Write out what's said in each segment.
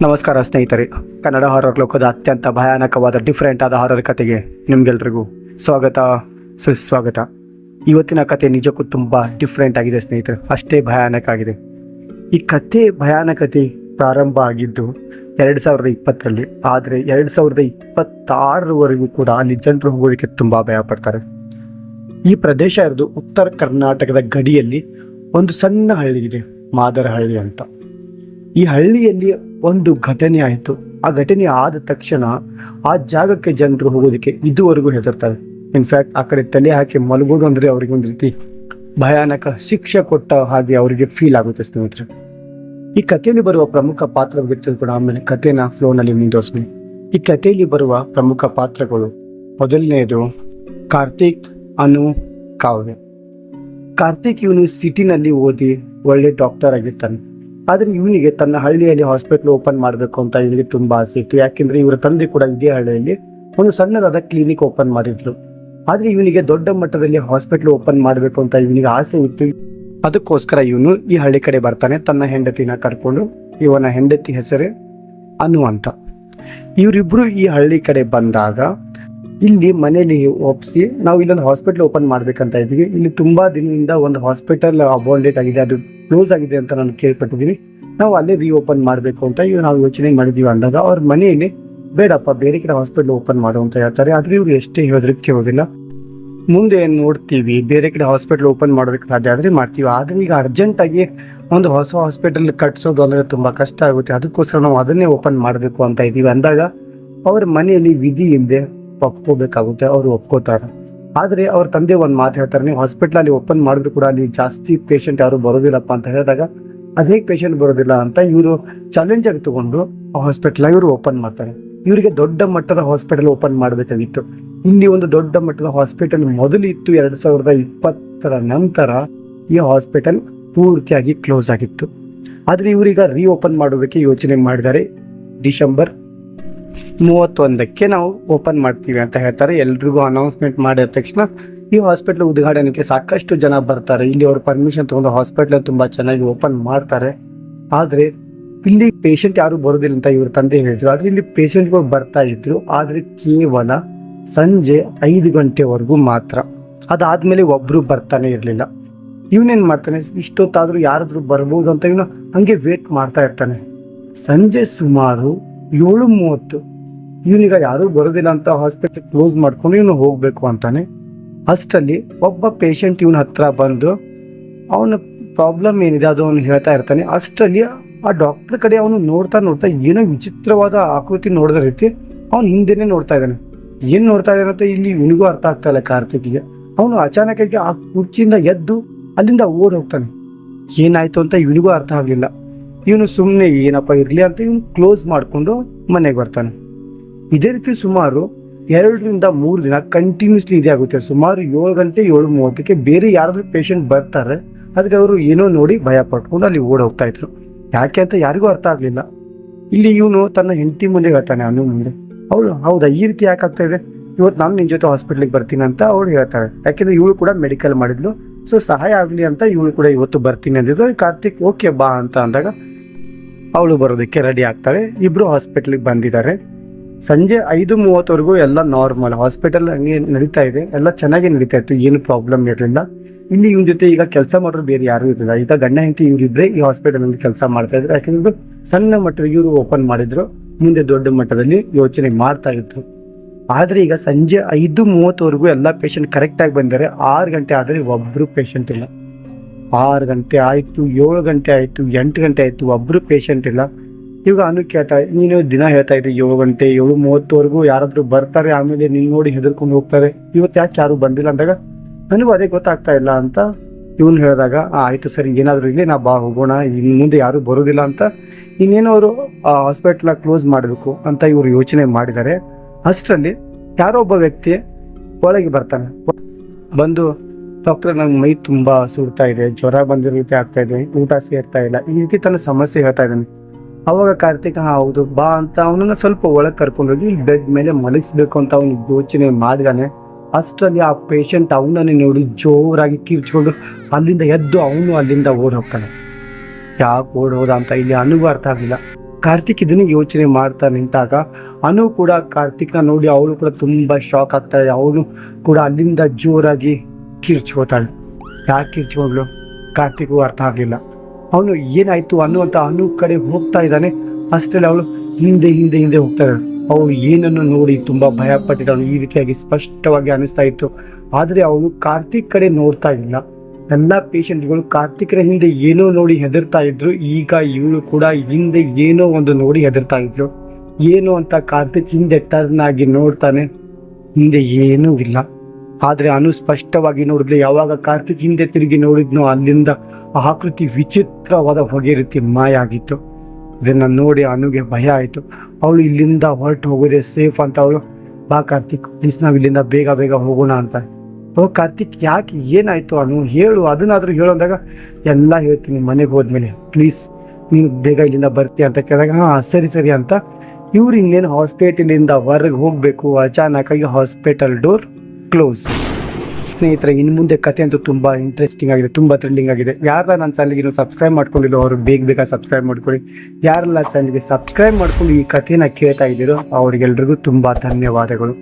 ನಮಸ್ಕಾರ ಸ್ನೇಹಿತರೆ. ಕನ್ನಡ ಹಾರರ್ ಲೋಕದ ಅತ್ಯಂತ ಭಯಾನಕವಾದ ಡಿಫ್ರೆಂಟ್ ಆದ ಹಾರರ್ ಕಥೆಗೆ ನಿಮ್ಗೆಲ್ರಿಗೂ ಸ್ವಾಗತ, ಸುಸ್ವಾಗತ. ಇವತ್ತಿನ ಕತೆ ನಿಜಕ್ಕೂ ತುಂಬ ಡಿಫ್ರೆಂಟ್ ಆಗಿದೆ ಸ್ನೇಹಿತರೆ. ಅಷ್ಟೇ ಭಯಾನಕ ಆಗಿದೆ. ಈ ಕತೆ ಭಯಾನಕತೆ ಪ್ರಾರಂಭ ಆಗಿದ್ದು ಎರಡು ಸಾವಿರದ ಇಪ್ಪತ್ತರಲ್ಲಿ. ಆದರೆ ಎರಡು ಸಾವಿರದ ಇಪ್ಪತ್ತಾರರವರೆಗೂ ಕೂಡ ಅಲ್ಲಿ ಜನರು ಹೋಗೋದಕ್ಕೆ ತುಂಬ ಭಯ ಪಡ್ತಾರೆ. ಈ ಪ್ರದೇಶ ಇರೋದು ಉತ್ತರ ಕರ್ನಾಟಕದ ಗಡಿಯಲ್ಲಿ ಒಂದು ಸಣ್ಣ ಹಳ್ಳಿ ಇದೆ ಮಾದರಹಳ್ಳಿ ಅಂತ. ಈ ಹಳ್ಳಿಯಲ್ಲಿ ಒಂದು ಘಟನೆ ಆಯಿತು. ಆ ಘಟನೆ ಆದ ತಕ್ಷಣ ಆ ಜಾಗಕ್ಕೆ ಜನರು ಹೋಗೋದಕ್ಕೆ ಇದುವರೆಗೂ ಹೆದರ್ತಾರೆ. ಇನ್ಫ್ಯಾಕ್ಟ್ ಆ ಕಡೆ ತಲೆ ಹಾಕಿ ಮಲಗೋದು ಅಂದ್ರೆ ಅವ್ರಿಗೆ ಒಂದು ರೀತಿ ಭಯಾನಕ ಶಿಕ್ಷೆ ಕೊಟ್ಟ ಹಾಗೆ ಅವರಿಗೆ ಫೀಲ್ ಆಗುತ್ತೆ ಸ್ನೇಹಿತರೆ. ಈ ಕಥೆಯಲ್ಲಿ ಬರುವ ಪ್ರಮುಖ ಪಾತ್ರ ಕೂಡ ಆಮೇಲೆ ಕಥೆನ ಫ್ಲೋನಲ್ಲಿ ಮುಂದುವರ್ಸಿ ಈ ಕಥೆಯಲ್ಲಿ ಬರುವ ಪ್ರಮುಖ ಪಾತ್ರಗಳು ಮೊದಲನೆಯದು ಕಾರ್ತಿಕ್ ಅನು ಕಾವ್ಯ. ಕಾರ್ತಿಕ್ ಇವನು ಸಿಟಿನಲ್ಲಿ ಓದಿ ಒಳ್ಳೆ ಡಾಕ್ಟರ್ ಆಗಿರ್ತಾನೆ. ಆದ್ರೆ ಇವನಿಗೆ ತನ್ನ ಹಳ್ಳಿಯಲ್ಲಿ ಹಾಸ್ಪಿಟಲ್ ಓಪನ್ ಮಾಡಬೇಕು ಅಂತ ಇವನಿಗೆ ತುಂಬಾ ಆಸೆ ಇತ್ತು. ಯಾಕೆಂದ್ರೆ ಇವರ ತಂದೆ ಕೂಡ ಇದೇ ಹಳ್ಳಿಯಲ್ಲಿ ಒಂದು ಸಣ್ಣದಾದ ಕ್ಲಿನಿಕ್ ಓಪನ್ ಮಾಡಿದ್ರು. ಆದ್ರೆ ಇವನಿಗೆ ದೊಡ್ಡ ಮಟ್ಟದಲ್ಲಿ ಹಾಸ್ಪಿಟಲ್ ಓಪನ್ ಮಾಡಬೇಕು ಅಂತ ಇವನಿಗೆ ಆಸೆ ಇತ್ತು. ಅದಕ್ಕೋಸ್ಕರ ಇವನು ಈ ಹಳ್ಳಿ ಕಡೆ ಬರ್ತಾನೆ. ತನ್ನ ಹೆಂಡತಿನ ಕರ್ಕೊಂಡು ಇವನ ಹೆಂಡತಿ ಹೆಸರೇ ಅನು ಅಂತ. ಇವರಿಬ್ರು ಈ ಹಳ್ಳಿ ಕಡೆ ಬಂದಾಗ ಇಲ್ಲಿ ಮನೇಲಿ ಒಪ್ಸಿ, ನಾವು ಇಲ್ಲೊಂದು ಹಾಸ್ಪಿಟಲ್ ಓಪನ್ ಮಾಡ್ಬೇಕಂತ ಇದ್ವಿ ಇಲ್ಲಿ ತುಂಬಾ ದಿನದಿಂದ ಒಂದು ಹಾಸ್ಪಿಟಲ್ ಅಬೋಂಡೇಟ್ ಆಗಿದೆ, ಅದು ಕ್ಲೋಸ್ ಆಗಿದೆ ಅಂತ ನಾನು ಕೇಳ್ಪಟ್ಟಿದ್ದೀನಿ. ನಾವು ಅಲ್ಲೇ ರೀಓಪನ್ ಮಾಡಬೇಕು ಅಂತ ಇವ್ ನಾವು ಯೋಚನೆ ಮಾಡಿದೀವಿ ಅಂದಾಗ, ಅವ್ರ ಮನೆಯಲ್ಲಿ ಬೇಡಪ್ಪ, ಬೇರೆ ಕಡೆ ಹಾಸ್ಪಿಟಲ್ ಓಪನ್ ಮಾಡು ಅಂತ ಹೇಳ್ತಾರೆ. ಆದ್ರೆ ಇವ್ರು ಎಷ್ಟೇ ಹೇಳಿದ್ರು ಕೇಳೋದಿಲ್ಲ ಮುಂದೆ ನೋಡ್ತೀವಿ, ಬೇರೆ ಕಡೆ ಹಾಸ್ಪಿಟಲ್ ಓಪನ್ ಮಾಡ್ಬೇಕು ಸಾಧ್ಯ ಆದ್ರೆ ಮಾಡ್ತೀವಿ. ಆದ್ರೆ ಈಗ ಅರ್ಜೆಂಟ್ ಆಗಿ ಒಂದು ಹೊಸ ಹಾಸ್ಪಿಟಲ್ ಕಟ್ಸೋದು ಅಂದ್ರೆ ತುಂಬಾ ಕಷ್ಟ ಆಗುತ್ತೆ. ಅದಕ್ಕೋಸ್ಕರ ನಾವು ಅದನ್ನೇ ಓಪನ್ ಮಾಡಬೇಕು ಅಂತ ಇದೀವಿ ಅಂದಾಗ, ಅವ್ರ ಮನೆಯಲ್ಲಿ ವಿಧಿ ಇಲ್ಲದೆ ಒಪ್ಕೋಬೇಕಾಗುತ್ತೆ ಅವರು ಒಪ್ಕೋತಾರೆ. ಆದರೆ ಅವ್ರ ತಂದೆ ಒಂದು ಮಾತು ಹೇಳ್ತಾರೆ, ನೀವು ಹಾಸ್ಪಿಟಲ್ ಅಲ್ಲಿ ಓಪನ್ ಮಾಡಿದ್ರು ಕೂಡ ಅಲ್ಲಿ ಜಾಸ್ತಿ ಪೇಷಂಟ್ ಯಾರು ಬರೋದಿಲ್ಲಪ್ಪ ಅಂತ ಹೇಳಿದಾಗ, ಅದೇ ಪೇಷಂಟ್ ಬರೋದಿಲ್ಲ ಅಂತ ಇವರು ಚಾಲೆಂಜ್ ಆಗಿ ತಗೊಂಡು ಆ ಹಾಸ್ಪಿಟಲ್ ಇವರು ಓಪನ್ ಮಾಡ್ತಾರೆ. ಇವರಿಗೆ ದೊಡ್ಡ ಮಟ್ಟದ ಹಾಸ್ಪಿಟಲ್ ಓಪನ್ ಮಾಡಬೇಕಾಗಿತ್ತು. ಇಲ್ಲಿ ಒಂದು ದೊಡ್ಡ ಮಟ್ಟದ ಹಾಸ್ಪಿಟಲ್ ಮೊದಲು ಇತ್ತು ಎರಡ್ ಸಾವಿರದ ಇಪ್ಪತ್ತರ ನಂತರ ಈ ಹಾಸ್ಪಿಟಲ್ ಪೂರ್ತಿಯಾಗಿ ಕ್ಲೋಸ್ ಆಗಿತ್ತು. ಆದ್ರೆ ಇವರೀಗ ರೀಓಪನ್ ಮಾಡೋದಕ್ಕೆ ಯೋಚನೆ ಮಾಡಿದ್ದಾರೆ ಡಿಸೆಂಬರ್ ಮೂವತ್ತೊಂದಕ್ಕೆ ನಾವು ಓಪನ್ ಮಾಡ್ತೀವಿ ಅಂತ ಹೇಳ್ತಾರೆ. ಎಲ್ರಿಗೂ ಅನೌನ್ಸ್ಮೆಂಟ್ ಮಾಡಿದ ತಕ್ಷಣ ಈ ಹಾಸ್ಪಿಟ್ಲ್ ಉದ್ಘಾಟನೆಗೆ ಸಾಕಷ್ಟು ಜನ ಬರ್ತಾರೆ. ಇಲ್ಲಿ ಅವರು ಪರ್ಮಿಷನ್ ತಗೊಂಡು ಹಾಸ್ಪಿಟ್ಲ್ ತುಂಬಾ ಚೆನ್ನಾಗಿ ಓಪನ್ ಮಾಡ್ತಾರೆ. ಆದ್ರೆ ಇಲ್ಲಿ ಪೇಷಂಟ್ ಯಾರು ಬರೋದಿಲ್ಲ ಅಂತ ಇವರು ತಂದೆ ಹೇಳಿದ್ರು. ಆದರೆ ಇಲ್ಲಿ ಪೇಷಂಟ್ಗಳು ಬರ್ತಾ ಇದ್ರು. ಆದ್ರೆ ಕೇವಲ ಸಂಜೆ ಐದು ಗಂಟೆವರೆಗೂ ಮಾತ್ರ. ಅದಾದ್ಮೇಲೆ ಒಬ್ರು ಬರ್ತಾನೆ ಇರಲಿಲ್ಲ. ಇವನೇನ್ ಮಾಡ್ತಾನೆ? ಇಷ್ಟೊತ್ತಾದರೂ ಯಾರಾದರೂ ಬರ್ಬೋದು ಅಂತ ಇವನು ಹಂಗೆ ವೇಟ್ ಮಾಡ್ತಾ ಇರ್ತಾನೆ. ಸಂಜೆ ಸುಮಾರು ಏಳು ಮೂವತ್ತು. ಇವನೀಗ ಯಾರು ಬರೋದಿಲ್ಲ ಅಂತ ಹಾಸ್ಪಿಟಲ್ ಕ್ಲೋಸ್ ಮಾಡ್ಕೊಂಡು ಇವನು ಹೋಗಬೇಕು ಅಂತಾನೆ. ಅಷ್ಟರಲ್ಲಿ ಒಬ್ಬ ಪೇಷಂಟ್ ಇವನ ಹತ್ರ ಬಂದು ಅವನ ಪ್ರಾಬ್ಲಮ್ ಏನಿದೆ ಅದು ಅವನು ಹೇಳ್ತಾ ಇರ್ತಾನೆ. ಅಷ್ಟರಲ್ಲಿ ಆ ಡಾಕ್ಟರ್ ಕಡೆ ಅವನು ನೋಡ್ತಾ ನೋಡ್ತಾ ಏನೋ ವಿಚಿತ್ರವಾದ ಆಕೃತಿ ನೋಡಿದ ರೀತಿ ಅವನು ಹಿಂದೆನೆ ನೋಡ್ತಾ ಇದ್ದಾನೆ. ಏನು ನೋಡ್ತಾ ಇದ್ದಾನೆ ಅಂತ ಇಲ್ಲಿ ಇವನಿಗೂ ಅರ್ಥ ಆಗ್ತಾ ಇಲ್ಲ ಕಾರ್ತಿಕ್ಗೆ. ಅವನು ಅಚಾನಕ್ಕಾಗಿ ಆ ಕುರ್ಚಿಯಿಂದ ಎದ್ದು ಅಲ್ಲಿಂದ ಓಡ್ ಹೋಗ್ತಾನೆ. ಏನಾಯ್ತು ಅಂತ ಇವನಿಗೂ ಅರ್ಥ ಆಗ್ಲಿಲ್ಲ. ಇವನು ಸುಮ್ಮನೆ ಏನಪ್ಪ ಇರಲಿ ಅಂತ ಇವನು ಕ್ಲೋಸ್ ಮಾಡಿಕೊಂಡು ಮನೆಗೆ ಬರ್ತಾನೆ. ಇದೇ ರೀತಿ ಸುಮಾರು ಎರಡರಿಂದ ಮೂರು ದಿನ ಕಂಟಿನ್ಯೂಸ್ಲಿ ಇದೇ ಆಗುತ್ತೆ. ಸುಮಾರು ಏಳು ಗಂಟೆ ಏಳು ಮೂವತ್ತಕ್ಕೆ ಬೇರೆ ಯಾರಾದರೂ ಪೇಷಂಟ್ ಬರ್ತಾರೆ ಅದಕ್ಕೆ ಅವರು ಏನೋ ನೋಡಿ ಭಯ ಪಟ್ಕೊಂಡು ಅಲ್ಲಿ ಓಡ್ ಹೋಗ್ತಾ ಇದ್ರು. ಯಾಕೆ ಅಂತ ಯಾರಿಗೂ ಅರ್ಥ ಆಗಲಿಲ್ಲ. ಇಲ್ಲಿ ಇವನು ತನ್ನ ಹೆಂಡತಿ ಮುಂದೆ ಹೇಳ್ತಾನೆ ಅವನು ಮುಂದೆ. ಅವಳು, ಹೌದಾ, ಈ ರೀತಿ ಯಾಕೆ ಆಗ್ತಾ ಇದೆ? ಇವತ್ತು ನಾನು ನಿನ್ನ ಜೊತೆ ಹಾಸ್ಪಿಟ್ಲಿಗೆ ಬರ್ತೀನಿ ಅಂತ ಅವಳು ಹೇಳ್ತಾಳೆ. ಯಾಕೆಂದ್ರೆ ಇವಳು ಕೂಡ ಮೆಡಿಕಲ್ ಮಾಡಿದ್ಲು. ಸೊ ಸಹಾಯ ಆಗಲಿ ಅಂತ ಇವಳು ಕೂಡ ಇವತ್ತು ಬರ್ತೀನಿ ಅಂದಿದ್ದು. ಕಾರ್ತಿಕ್ ಓಕೆ ಬಾ ಅಂತ ಅಂದಾಗ ಅವಳು ಬರೋದಕ್ಕೆ ರೆಡಿ ಆಗ್ತಾಳೆ. ಇಬ್ರು ಹಾಸ್ಪಿಟ್ಲಿಗೆ ಬಂದಿದ್ದಾರೆ. ಸಂಜೆ ಐದು ಮೂವತ್ತವರೆಗೂ ಎಲ್ಲ ನಾರ್ಮಲ್ ಹಾಸ್ಪಿಟಲ್ ಹಂಗೆ ನಡೀತಾ ಇದೆ. ಎಲ್ಲ ಚೆನ್ನಾಗಿ ನಡೀತಾ ಇತ್ತು. ಏನು ಪ್ರಾಬ್ಲಮ್ ಇರಲಿಲ್ಲ. ಇಲ್ಲಿ ಇವ್ರ ಜೊತೆ ಈಗ ಕೆಲಸ ಮಾಡೋರು ಬೇರೆ ಯಾರು ಇರಲಿಲ್ಲ. ಈಗ ಗಂಡ ಹೆಂಡತಿ ಇವರಿಬ್ರೆ ಈ ಹಾಸ್ಪಿಟಲ್ ಅಲ್ಲಿ ಕೆಲಸ ಮಾಡ್ತಾ ಇದ್ರು. ಯಾಕಂದ್ರೆ ಸಣ್ಣ ಮಟ್ಟಿಗೆ ಇವರು ಓಪನ್ ಮಾಡಿದ್ರು. ಮುಂದೆ ದೊಡ್ಡ ಮಟ್ಟದಲ್ಲಿ ಯೋಚನೆ ಮಾಡ್ತಾ ಇದ್ರು. ಆದ್ರೆ ಈಗ ಸಂಜೆ ಐದು ಮೂವತ್ತವರೆಗೂ ಎಲ್ಲ ಪೇಷಂಟ್ ಕರೆಕ್ಟಾಗಿ ಬಂದರೆ ಆರು ಗಂಟೆ ಆದ್ರೆ ಒಬ್ಬರು ಪೇಷಂಟ್ ಇಲ್ಲ. ಆರು ಗಂಟೆ ಆಯಿತು, ಏಳು ಗಂಟೆ ಆಯಿತು, ಎಂಟು ಗಂಟೆ ಆಯಿತು ಒಬ್ಬರು ಪೇಷಂಟ್ ಇಲ್ಲ. ಇವಾಗ ಅನು ಕೇಳ್ತಾ, ನೀನು ದಿನ ಹೇಳ್ತಾ ಇದ್ರಿ ಏಳು ಗಂಟೆ, ಏಳು ಮೂವತ್ತುವರೆಗೂ ಯಾರಾದರೂ ಬರ್ತಾರೆ, ಆಮೇಲೆ ನೀನು ನೋಡಿ ಹೆದರ್ಕೊಂಡು ಹೋಗ್ತಾರೆ. ಇವತ್ತು ಯಾಕೆ ಯಾರು ಬಂದಿಲ್ಲ ಅಂದಾಗ, ನನಗೂ ಅದೇ ಗೊತ್ತಾಗ್ತಾ ಇಲ್ಲ ಅಂತ ಇವನು ಹೇಳಿದಾಗ, ಆಯಿತು ಸರಿ, ಏನಾದರೂ ಇಲ್ಲಿ ನಾ ಬಾ, ಹೋಗೋಣ ಇನ್ನು ಮುಂದೆ ಯಾರೂ ಬರೋದಿಲ್ಲ ಅಂತ ಇನ್ನೇನೋ ಅವರು, ಆ ಹಾಸ್ಪಿಟ್ಲ ಕ್ಲೋಸ್ ಮಾಡಬೇಕು ಅಂತ ಇವರು ಯೋಚನೆ ಮಾಡಿದ್ದಾರೆ. ಅಷ್ಟರಲ್ಲಿ ಯಾರೋ ಒಬ್ಬ ವ್ಯಕ್ತಿ ಒಳಗೆ ಬರ್ತಾನೆ. ಬಂದು ಡಾಕ್ಟರ್, ನಂಗೆ ಮೈ ತುಂಬಾ ಸುಡ್ತಾ ಇದೆ, ಜ್ವರ ಬಂದಿರೋ ರೀತಿ ಆಗ್ತಾ ಇದೆ, ಊಟ ಸೇರ್ತಾ ಇಲ್ಲ, ಈ ರೀತಿ ತನ್ನ ಸಮಸ್ಯೆ ಹೇಳ್ತಾ ಇದ್ದಾನೆ. ಅವಾಗ ಕಾರ್ತಿಕ ಹೌದು, ಬಾ ಅಂತ ಅವನನ್ನ ಸ್ವಲ್ಪ ಒಳಗೆ ಕರ್ಕೊಂಡೋಗಿ ಬೆಡ್ ಮೇಲೆ ಮಲಗಿಸ್ಬೇಕು ಅಂತ ಅವನು ಯೋಚನೆ ಮಾಡಿದಾನೆ. ಅಷ್ಟರಲ್ಲಿ ಆ ಪೇಷಂಟ್ ಅವನನ್ನು ನೋಡಿ ಜೋರಾಗಿ ಕಿರ್ಚ್ಕೊಂಡು ಅಲ್ಲಿಂದ ಎದ್ದು ಅವನು ಅಲ್ಲಿಂದ ಓಡ್ ಹೋಗ್ತಾನೆ. ಯಾಕೆ ಓಡ್ ಹೋದ ಅಂತ ಇಲ್ಲಿ ಅನುಗೂ ಅರ್ಥ ಆಗಲಿಲ್ಲ. ಕಾರ್ತಿಕ್ ಇದನ್ನ ಯೋಚನೆ ಮಾಡ್ತಾ ನಿಂತಾಗ ಅನು ಕೂಡ ಕಾರ್ತಿಕ್ನ ನೋಡಿ ಅವಳು ಕೂಡ ತುಂಬಾ ಶಾಕ್ ಆಗ್ತಾಳೆ ಅವನು ಕೂಡ ಅಲ್ಲಿಂದ ಜೋರಾಗಿ ಕಿರ್ಚ್ಕೋತಾಳೆ. ಯಾಕೆ ಕಿರ್ಚ್ಕೊಂಡ್ಲು ಕಾರ್ತಿಕ್ಗೂ ಅರ್ಥ ಆಗಲಿಲ್ಲ. ಅವನು ಏನಾಯ್ತು ಅನ್ನುವಂಥ ಅನ್ನು ಕಡೆ ಹೋಗ್ತಾ ಇದ್ದಾನೆ. ಅಷ್ಟರಲ್ಲಿ ಅವಳು ಹಿಂದೆ ಹಿಂದೆ ಹಿಂದೆ ಹೋಗ್ತಾ ಇದ್ದಾಳೆ. ಅವಳು ಏನನ್ನು ನೋಡಿ ತುಂಬ ಭಯ ಪಟ್ಟಿದ್ದಳು ಈ ರೀತಿಯಾಗಿ ಸ್ಪಷ್ಟವಾಗಿ ಅನಿಸ್ತಾ ಇತ್ತು. ಆದರೆ ಅವಳು ಕಾರ್ತಿಕ್ ಕಡೆ ನೋಡ್ತಾ ಇಲ್ಲ. ಎಲ್ಲ ಪೇಷಂಟ್ಗಳು ಕಾರ್ತಿಕರ ಹಿಂದೆ ಏನೋ ನೋಡಿ ಹೆದರ್ತಾ ಇದ್ರು. ಈಗ ಇವಳು ಕೂಡ ಹಿಂದೆ ಏನೋ ಒಂದು ನೋಡಿ ಹೆದರ್ತಾ ಇದ್ರು. ಏನು ಅಂತ ಕಾರ್ತಿಕ್ ಹಿಂದೆ ಟರ್ನ್ ಆಗಿ ನೋಡ್ತಾನೆ. ಹಿಂದೆ ಏನೂ ಇಲ್ಲ. ಆದ್ರೆ ಅನು ಸ್ಪಷ್ಟವಾಗಿ ನೋಡಿದ್ಲೆ ಯಾವಾಗ ಕಾರ್ತಿಕ್ ಹಿಂದೆ ತಿರುಗಿ ನೋಡಿದ್ನೋ ಅಲ್ಲಿಂದ ಆಕೃತಿ ವಿಚಿತ್ರವಾದ ಹೊಗೆ ರೀತಿ ಮಾಯ ಆಗಿತ್ತು ಇದನ್ನ ನೋಡಿ ಅನುಗೆ ಭಯ ಆಯಿತು. ಅವಳು ಇಲ್ಲಿಂದ ಹೊರಟು ಹೋಗೋದೇ ಸೇಫ್ ಅಂತ ಅವಳು, ಬಾ ಕಾರ್ತಿಕ್ ಪ್ಲೀಸ್ ನಾವು ಇಲ್ಲಿಂದ ಬೇಗ ಬೇಗ ಹೋಗೋಣ ಅಂತ. ಓ ಕಾರ್ತಿಕ್, ಯಾಕೆ? ಏನಾಯಿತು ಅನು? ಹೇಳು, ಅದನ್ನಾದರೂ ಹೇಳು ಅಂದಾಗ, ಎಲ್ಲ ಹೇಳ್ತೀನಿ ಮನೆಗೆ ಹೋದ್ಮೇಲೆ ಪ್ಲೀಸ್ ನೀನು ಬೇಗ ಇಲ್ಲಿಂದ ಬರ್ತೀಯ ಅಂತ ಕೇಳಿದಾಗ, ಹಾಂ, ಸರಿ ಸರಿ ಅಂತ. ಇವ್ರು ಇನ್ನೇನು ಹಾಸ್ಪಿಟಲಿಂದ ಹೊರಗೆ ಹೋಗಬೇಕು, ಅಚಾನಕ್ಕಾಗಿ ಹಾಸ್ಪಿಟಲ್ ಡೋರ್ ಕ್ಲೋಸ್ ಸ್ನೇಹಿತರೆ, ಇನ್ನು ಮುಂದೆ ಕತೆ ಅಂತೂ ತುಂಬ ಇಂಟ್ರೆಸ್ಟಿಂಗ್ ಆಗಿದೆ, ತುಂಬ ಥ್ರಿಲ್ಲಿಂಗ್ ಆಗಿದೆ. ಯಾರೆಲ್ಲ ನನ್ನ ಚಾನಲ್ಗೆ ಇನ್ನೂ ಸಬ್ಸ್ಕ್ರೈಬ್ ಮಾಡ್ಕೊಂಡಿಲ್ಲ, ಅವರು ಬೇಗ ಬೇಗ ಸಬ್ಸ್ಕ್ರೈಬ್ ಮಾಡ್ಕೊಳ್ಳಿ. ಯಾರೆಲ್ಲ ಚಾನಲ್ಗೆ ಸಬ್ಸ್ಕ್ರೈಬ್ ಮಾಡ್ಕೊಂಡು ಈ ಕಥೆನ ಕೇಳ್ತಾ ಇದ್ದೀರೋ, ಅವರಿಗೆಲ್ರಿಗೂ ತುಂಬ ಧನ್ಯವಾದಗಳು.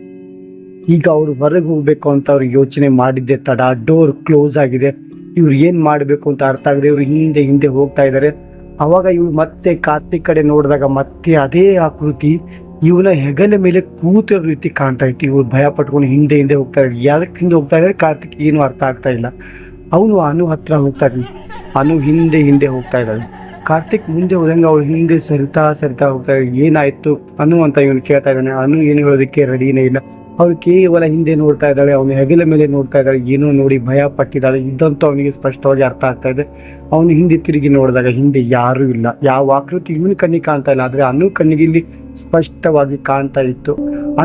ಈಗ ಅವರು ಹೊರಗೆ ಹೋಗಬೇಕು ಅಂತ ಅವ್ರು ಯೋಚನೆ ಮಾಡಿದ್ದೆ, ತಡ ಡೋರ್ ಕ್ಲೋಸ್ ಆಗಿದೆ. ಇವ್ರು ಏನು ಮಾಡಬೇಕು ಅಂತ ಅರ್ಥ ಆಗದೆ ಇವ್ರು ಹಿಂದೆ ಹಿಂದೆ ಹೋಗ್ತಾ ಇದ್ದಾರೆ. ಅವಾಗ ಇವ್ರು ಮತ್ತೆ ಕಾರ್ತಿಕ್ ಕಡೆ ನೋಡಿದಾಗ ಮತ್ತೆ ಅದೇ ಆಕೃತಿ ಇವನ ಹೆಗಲ ಮೇಲೆ ಕೂತಿರೋ ರೀತಿ ಕಾಣ್ತಾ ಇತ್ತು. ಇವ್ರು ಭಯ ಪಟ್ಕೊಂಡು ಹಿಂದೆ ಹಿಂದೆ ಹೋಗ್ತಾ ಇದ್ದಾರೆ ಯಾವ್ದಕ್ಕೆ ಹಿಂದೆ ಹೋಗ್ತಾ ಇದ್ದಾರೆ? ಕಾರ್ತಿಕ್, ಏನು ಅರ್ಥ ಆಗ್ತಾ ಇಲ್ಲ. ಅವನು ಅನು ಹತ್ರ ಹೋಗ್ತಾ ಇದ್ದಾನೆ. ಅನು ಹಿಂದೆ ಹಿಂದೆ ಹೋಗ್ತಾ ಇದ್ದಾಳೆ ಕಾರ್ತಿಕ್ ಮುಂದೆ ಹೋದಂಗೆ ಅವಳು ಹಿಂದೆ ಸರಿತಾ ಸರಿತಾ ಹೋಗ್ತಾ ಇದ್ದಾಳೆ. ಏನಾಯ್ತು? ಅನು ಅಂತ ಇವನು ಕೇಳ್ತಾ ಇದ್ದಾನೆ. ಅನು ಏನು ಹೇಳೋದಕ್ಕೆ ರೆಡಿನೇ ಇಲ್ಲ. ಅವಳು ಕೇವಲ ಹಿಂದೆ ನೋಡ್ತಾ ಇದ್ದಾಳೆ, ಅವನ ಹೆಗಲ ಮೇಲೆ ನೋಡ್ತಾ ಇದ್ದಾಳೆ, ಏನೋ ನೋಡಿ ಭಯ ಪಟ್ಟಿದ್ದಾಳೆ. ಇದ್ದಂತೂ ಅವನಿಗೆ ಸ್ಪಷ್ಟವಾಗಿ ಅರ್ಥ ಆಗ್ತಾ ಇದೆ. ಅವನು ಹಿಂದೆ ತಿರುಗಿ ನೋಡಿದಾಗ ಹಿಂದೆ ಯಾರೂ ಇಲ್ಲ. ಯಾವ ಆಕೃತಿ ಇವನ ಕಣ್ಣಿಗೆ ಕಾಣ್ತಾ ಇಲ್ಲ, ಆದರೆ ಅನು ಕಣ್ಣಿಗೆ ಇಲ್ಲಿ ಸ್ಪಷ್ಟವಾಗಿ ಕಾಣ್ತಾ ಇತ್ತು.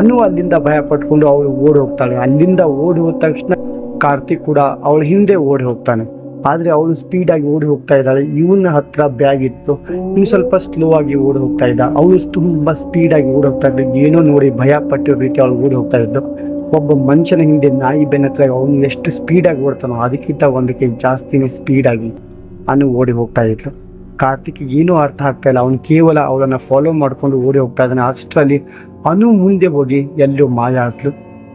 ಅನು ಅಲ್ಲಿಂದ ಭಯ ಪಟ್ಕೊಂಡು ಅವಳು ಓಡಿ ಹೋಗ್ತಾಳೆ. ಅಲ್ಲಿಂದ ಓಡಿ ಹೋದ ತಕ್ಷಣ ಕಾರ್ತಿಕ್ ಕೂಡ ಅವಳು ಹಿಂದೆ ಓಡಿ ಹೋಗ್ತಾನೆ. ಆದ್ರೆ ಅವಳು ಸ್ಪೀಡ್ ಆಗಿ ಓಡಿ ಹೋಗ್ತಾ ಇದ್ದಾಳೆ. ಇವನ ಹತ್ರ ಬ್ಯಾಗ್ ಇತ್ತು. ಇನ್ನು ಸ್ವಲ್ಪ ಸ್ಲೋ ಆಗಿ ಓಡಿ ಹೋಗ್ತಾ ಇದ್ದ. ಅವಳು ತುಂಬಾ ಸ್ಪೀಡ್ ಆಗಿ ಓಡಿ ಹೋಗ್ತಾ ಇದ್ಲು ಏನೋ ನೋಡಿ ಭಯ ಪಟ್ಟಿರೋ ರೀತಿ ಅವಳು ಓಡಿ ಹೋಗ್ತಾ ಇದ್ಲು ಒಬ್ಬ ಮನುಷ್ಯನ ಹಿಂದೆ ನಾಯಿ ಬೆನ್ನ ಹತ್ರ ಅವನು ಎಷ್ಟು ಸ್ಪೀಡ್ ಆಗಿ ಓಡ್ತಾನೋ ಅದಕ್ಕಿಂತ ಒಂದಕ್ಕೆ ಜಾಸ್ತಿನೇ ಸ್ಪೀಡ್ ಆಗಿ ಅನು ಓಡಿ ಹೋಗ್ತಾ ಇದ್ಲು ಕಾರ್ತಿಕ್ ಏನೂ ಅರ್ಥ ಆಗ್ತಾ ಇಲ್ಲ. ಅವನು ಕೇವಲ ಅವಳನ್ನ ಫಾಲೋ ಮಾಡ್ಕೊಂಡು ಓಡಿ ಹೋಗ್ತಾ ಇದ್ದಾನೆ. ಅಷ್ಟರಲ್ಲಿ ಅನು ಮುಂದೆ ಹೋಗಿ ಎಲ್ಲೋ ಮಾಯ ಆದ್ಲು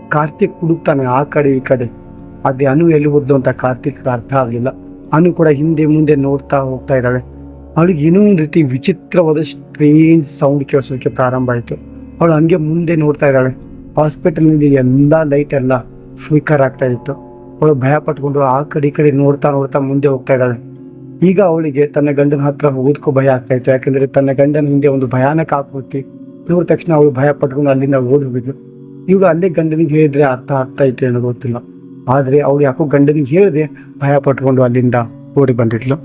ಕಾರ್ತಿಕ್ ಹುಡುಕ್ತಾನೆ ಆ ಕಡೆ ಈ ಕಡೆ. ಅದೇ ಅನು ಎಲ್ಲಿ ಹೋದ್ಲು ಅಂತ ಕಾರ್ತಿಕ್ ಅರ್ಥ ಆಗಲಿಲ್ಲ. ಅನು ಕೂಡ ಹಿಂದೆ ಮುಂದೆ ನೋಡ್ತಾ ಹೋಗ್ತಾ ಇದ್ದಾಳೆ. ಅವಳಿಗೆ ಏನೋ ಒಂದು ರೀತಿ ವಿಚಿತ್ರವಾದ ಸ್ಟ್ರೇಂಜ್ ಸೌಂಡ್ ಕೇಳಿಸೋಕೆ ಪ್ರಾರಂಭ ಆಯಿತು. ಅವಳು ಹಂಗೆ ಮುಂದೆ ನೋಡ್ತಾ ಇದ್ದಾಳೆ. ಹಾಸ್ಪಿಟಲ್ನಲ್ಲಿ ಎಲ್ಲ ಲೈಟ್ ಎಲ್ಲ ಫ್ಲಿಕರ್ ಆಗ್ತಾ ಇತ್ತು. ಅವಳು ಭಯ ಪಟ್ಕೊಂಡು ಆ ಕಡೆ ಈ ಕಡೆ ನೋಡ್ತಾ ನೋಡ್ತಾ ಮುಂದೆ ಹೋಗ್ತಾ ಇದ್ದಾಳೆ. ಈಗ ಅವಳಿಗೆ ತನ್ನ ಗಂಡನ ಹತ್ರ ಹೋಗೋದಕ್ಕೂ ಭಯ ಆಗ್ತಾ ಇತ್ತು. ಯಾಕಂದ್ರೆ ತನ್ನ ಗಂಡನ ಹಿಂದೆ ಒಂದು ಭಯಾನಕ ಆಕೃತಿ ನೋಡಿದ ತಕ್ಷಣ ಅವಳು ಭಯ ಪಟ್ಕೊಂಡು ಅಲ್ಲಿಂದ ಓಡಿ ಹೋಗಿದ್ಲು. ಇವಳು ಅಲ್ಲೇ ಗಂಡನಿಗೆ ಹೇಳಿದ್ರೆ ಅರ್ಥ ಆಗ್ತಾ ಇತ್ತು ಏನೋ ಗೊತ್ತಿಲ್ಲ. ಆದ್ರೆ ಅವಳು ಯಾಕೋ ಗಂಡನಿಗೆ ಹೇಳಿದೆ ಭಯ ಪಟ್ಕೊಂಡು ಅಲ್ಲಿಂದ ಓಡಿ ಬಂದಿದ್ಲು.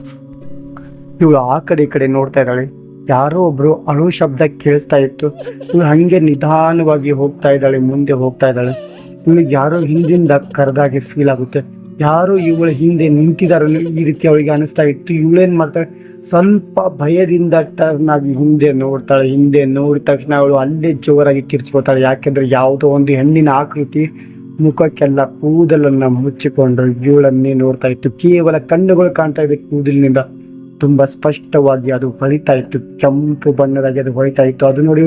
ಇವಳು ಆ ಕಡೆ ಈ ಕಡೆ ನೋಡ್ತಾ ಇದ್ದಾಳೆ. ಯಾರೋ ಒಬ್ರು ಅಳು ಶಬ್ದ ಕೇಳಿಸ್ತಾ ಇತ್ತು. ಇವಳು ಹಂಗೆ ನಿಧಾನವಾಗಿ ಹೋಗ್ತಾ ಇದ್ದಾಳೆ, ಮುಂದೆ ಹೋಗ್ತಾ ಇದ್ದಾಳೆ. ಇವಳಿಗೆ ಯಾರೋ ಹಿಂದಿಂದ ಕರೆದಾಗೆ ಫೀಲ್ ಆಗುತ್ತೆ. ಯಾರೋ ಇವಳು ಹಿಂದೆ ನಿಂತಿದಾರೋ ಈ ರೀತಿ ಅವಳಿಗೆ ಅನಿಸ್ತಾ ಇತ್ತು. ಇವಳೇನ್ ಮಾಡ್ತಾಳೆ? ಸ್ವಲ್ಪ ಭಯದಿಂದ ಟರ್ನ್ ಆಗಿ ಹಿಂದೆ ನೋಡ್ತಾಳೆ. ಹಿಂದೆ ನೋಡಿದ ತಕ್ಷಣ ಅವಳು ಅಲ್ಲೇ ಜೋರಾಗಿ ಕಿರ್ಚ್ಕೋತಾಳೆ. ಯಾಕೆಂದ್ರೆ ಯಾವುದೋ ಒಂದು ಹೆಣ್ಣಿನ ಆಕೃತಿ ಮುಖಕ್ಕೆಲ್ಲ ಕೂದಲನ್ನ ಮುಚ್ಚಿಕೊಂಡು ಇವಳನ್ನೇ ನೋಡ್ತಾ ಇತ್ತು. ಕೇವಲ ಕಣ್ಣುಗಳು ಕಾಣ್ತಾ ಇದೆ ಕೂದಲಿನಿಂದ ತುಂಬಾ ಸ್ಪಷ್ಟವಾಗಿ ಅದು ಹೊಳಿತಾ ಇತ್ತು. ಕೆಂಪು ಬಣ್ಣದಾಗಿ ಅದು ಹೊಳಿತಾ ಇತ್ತು. ಅದು ನೋಡಿ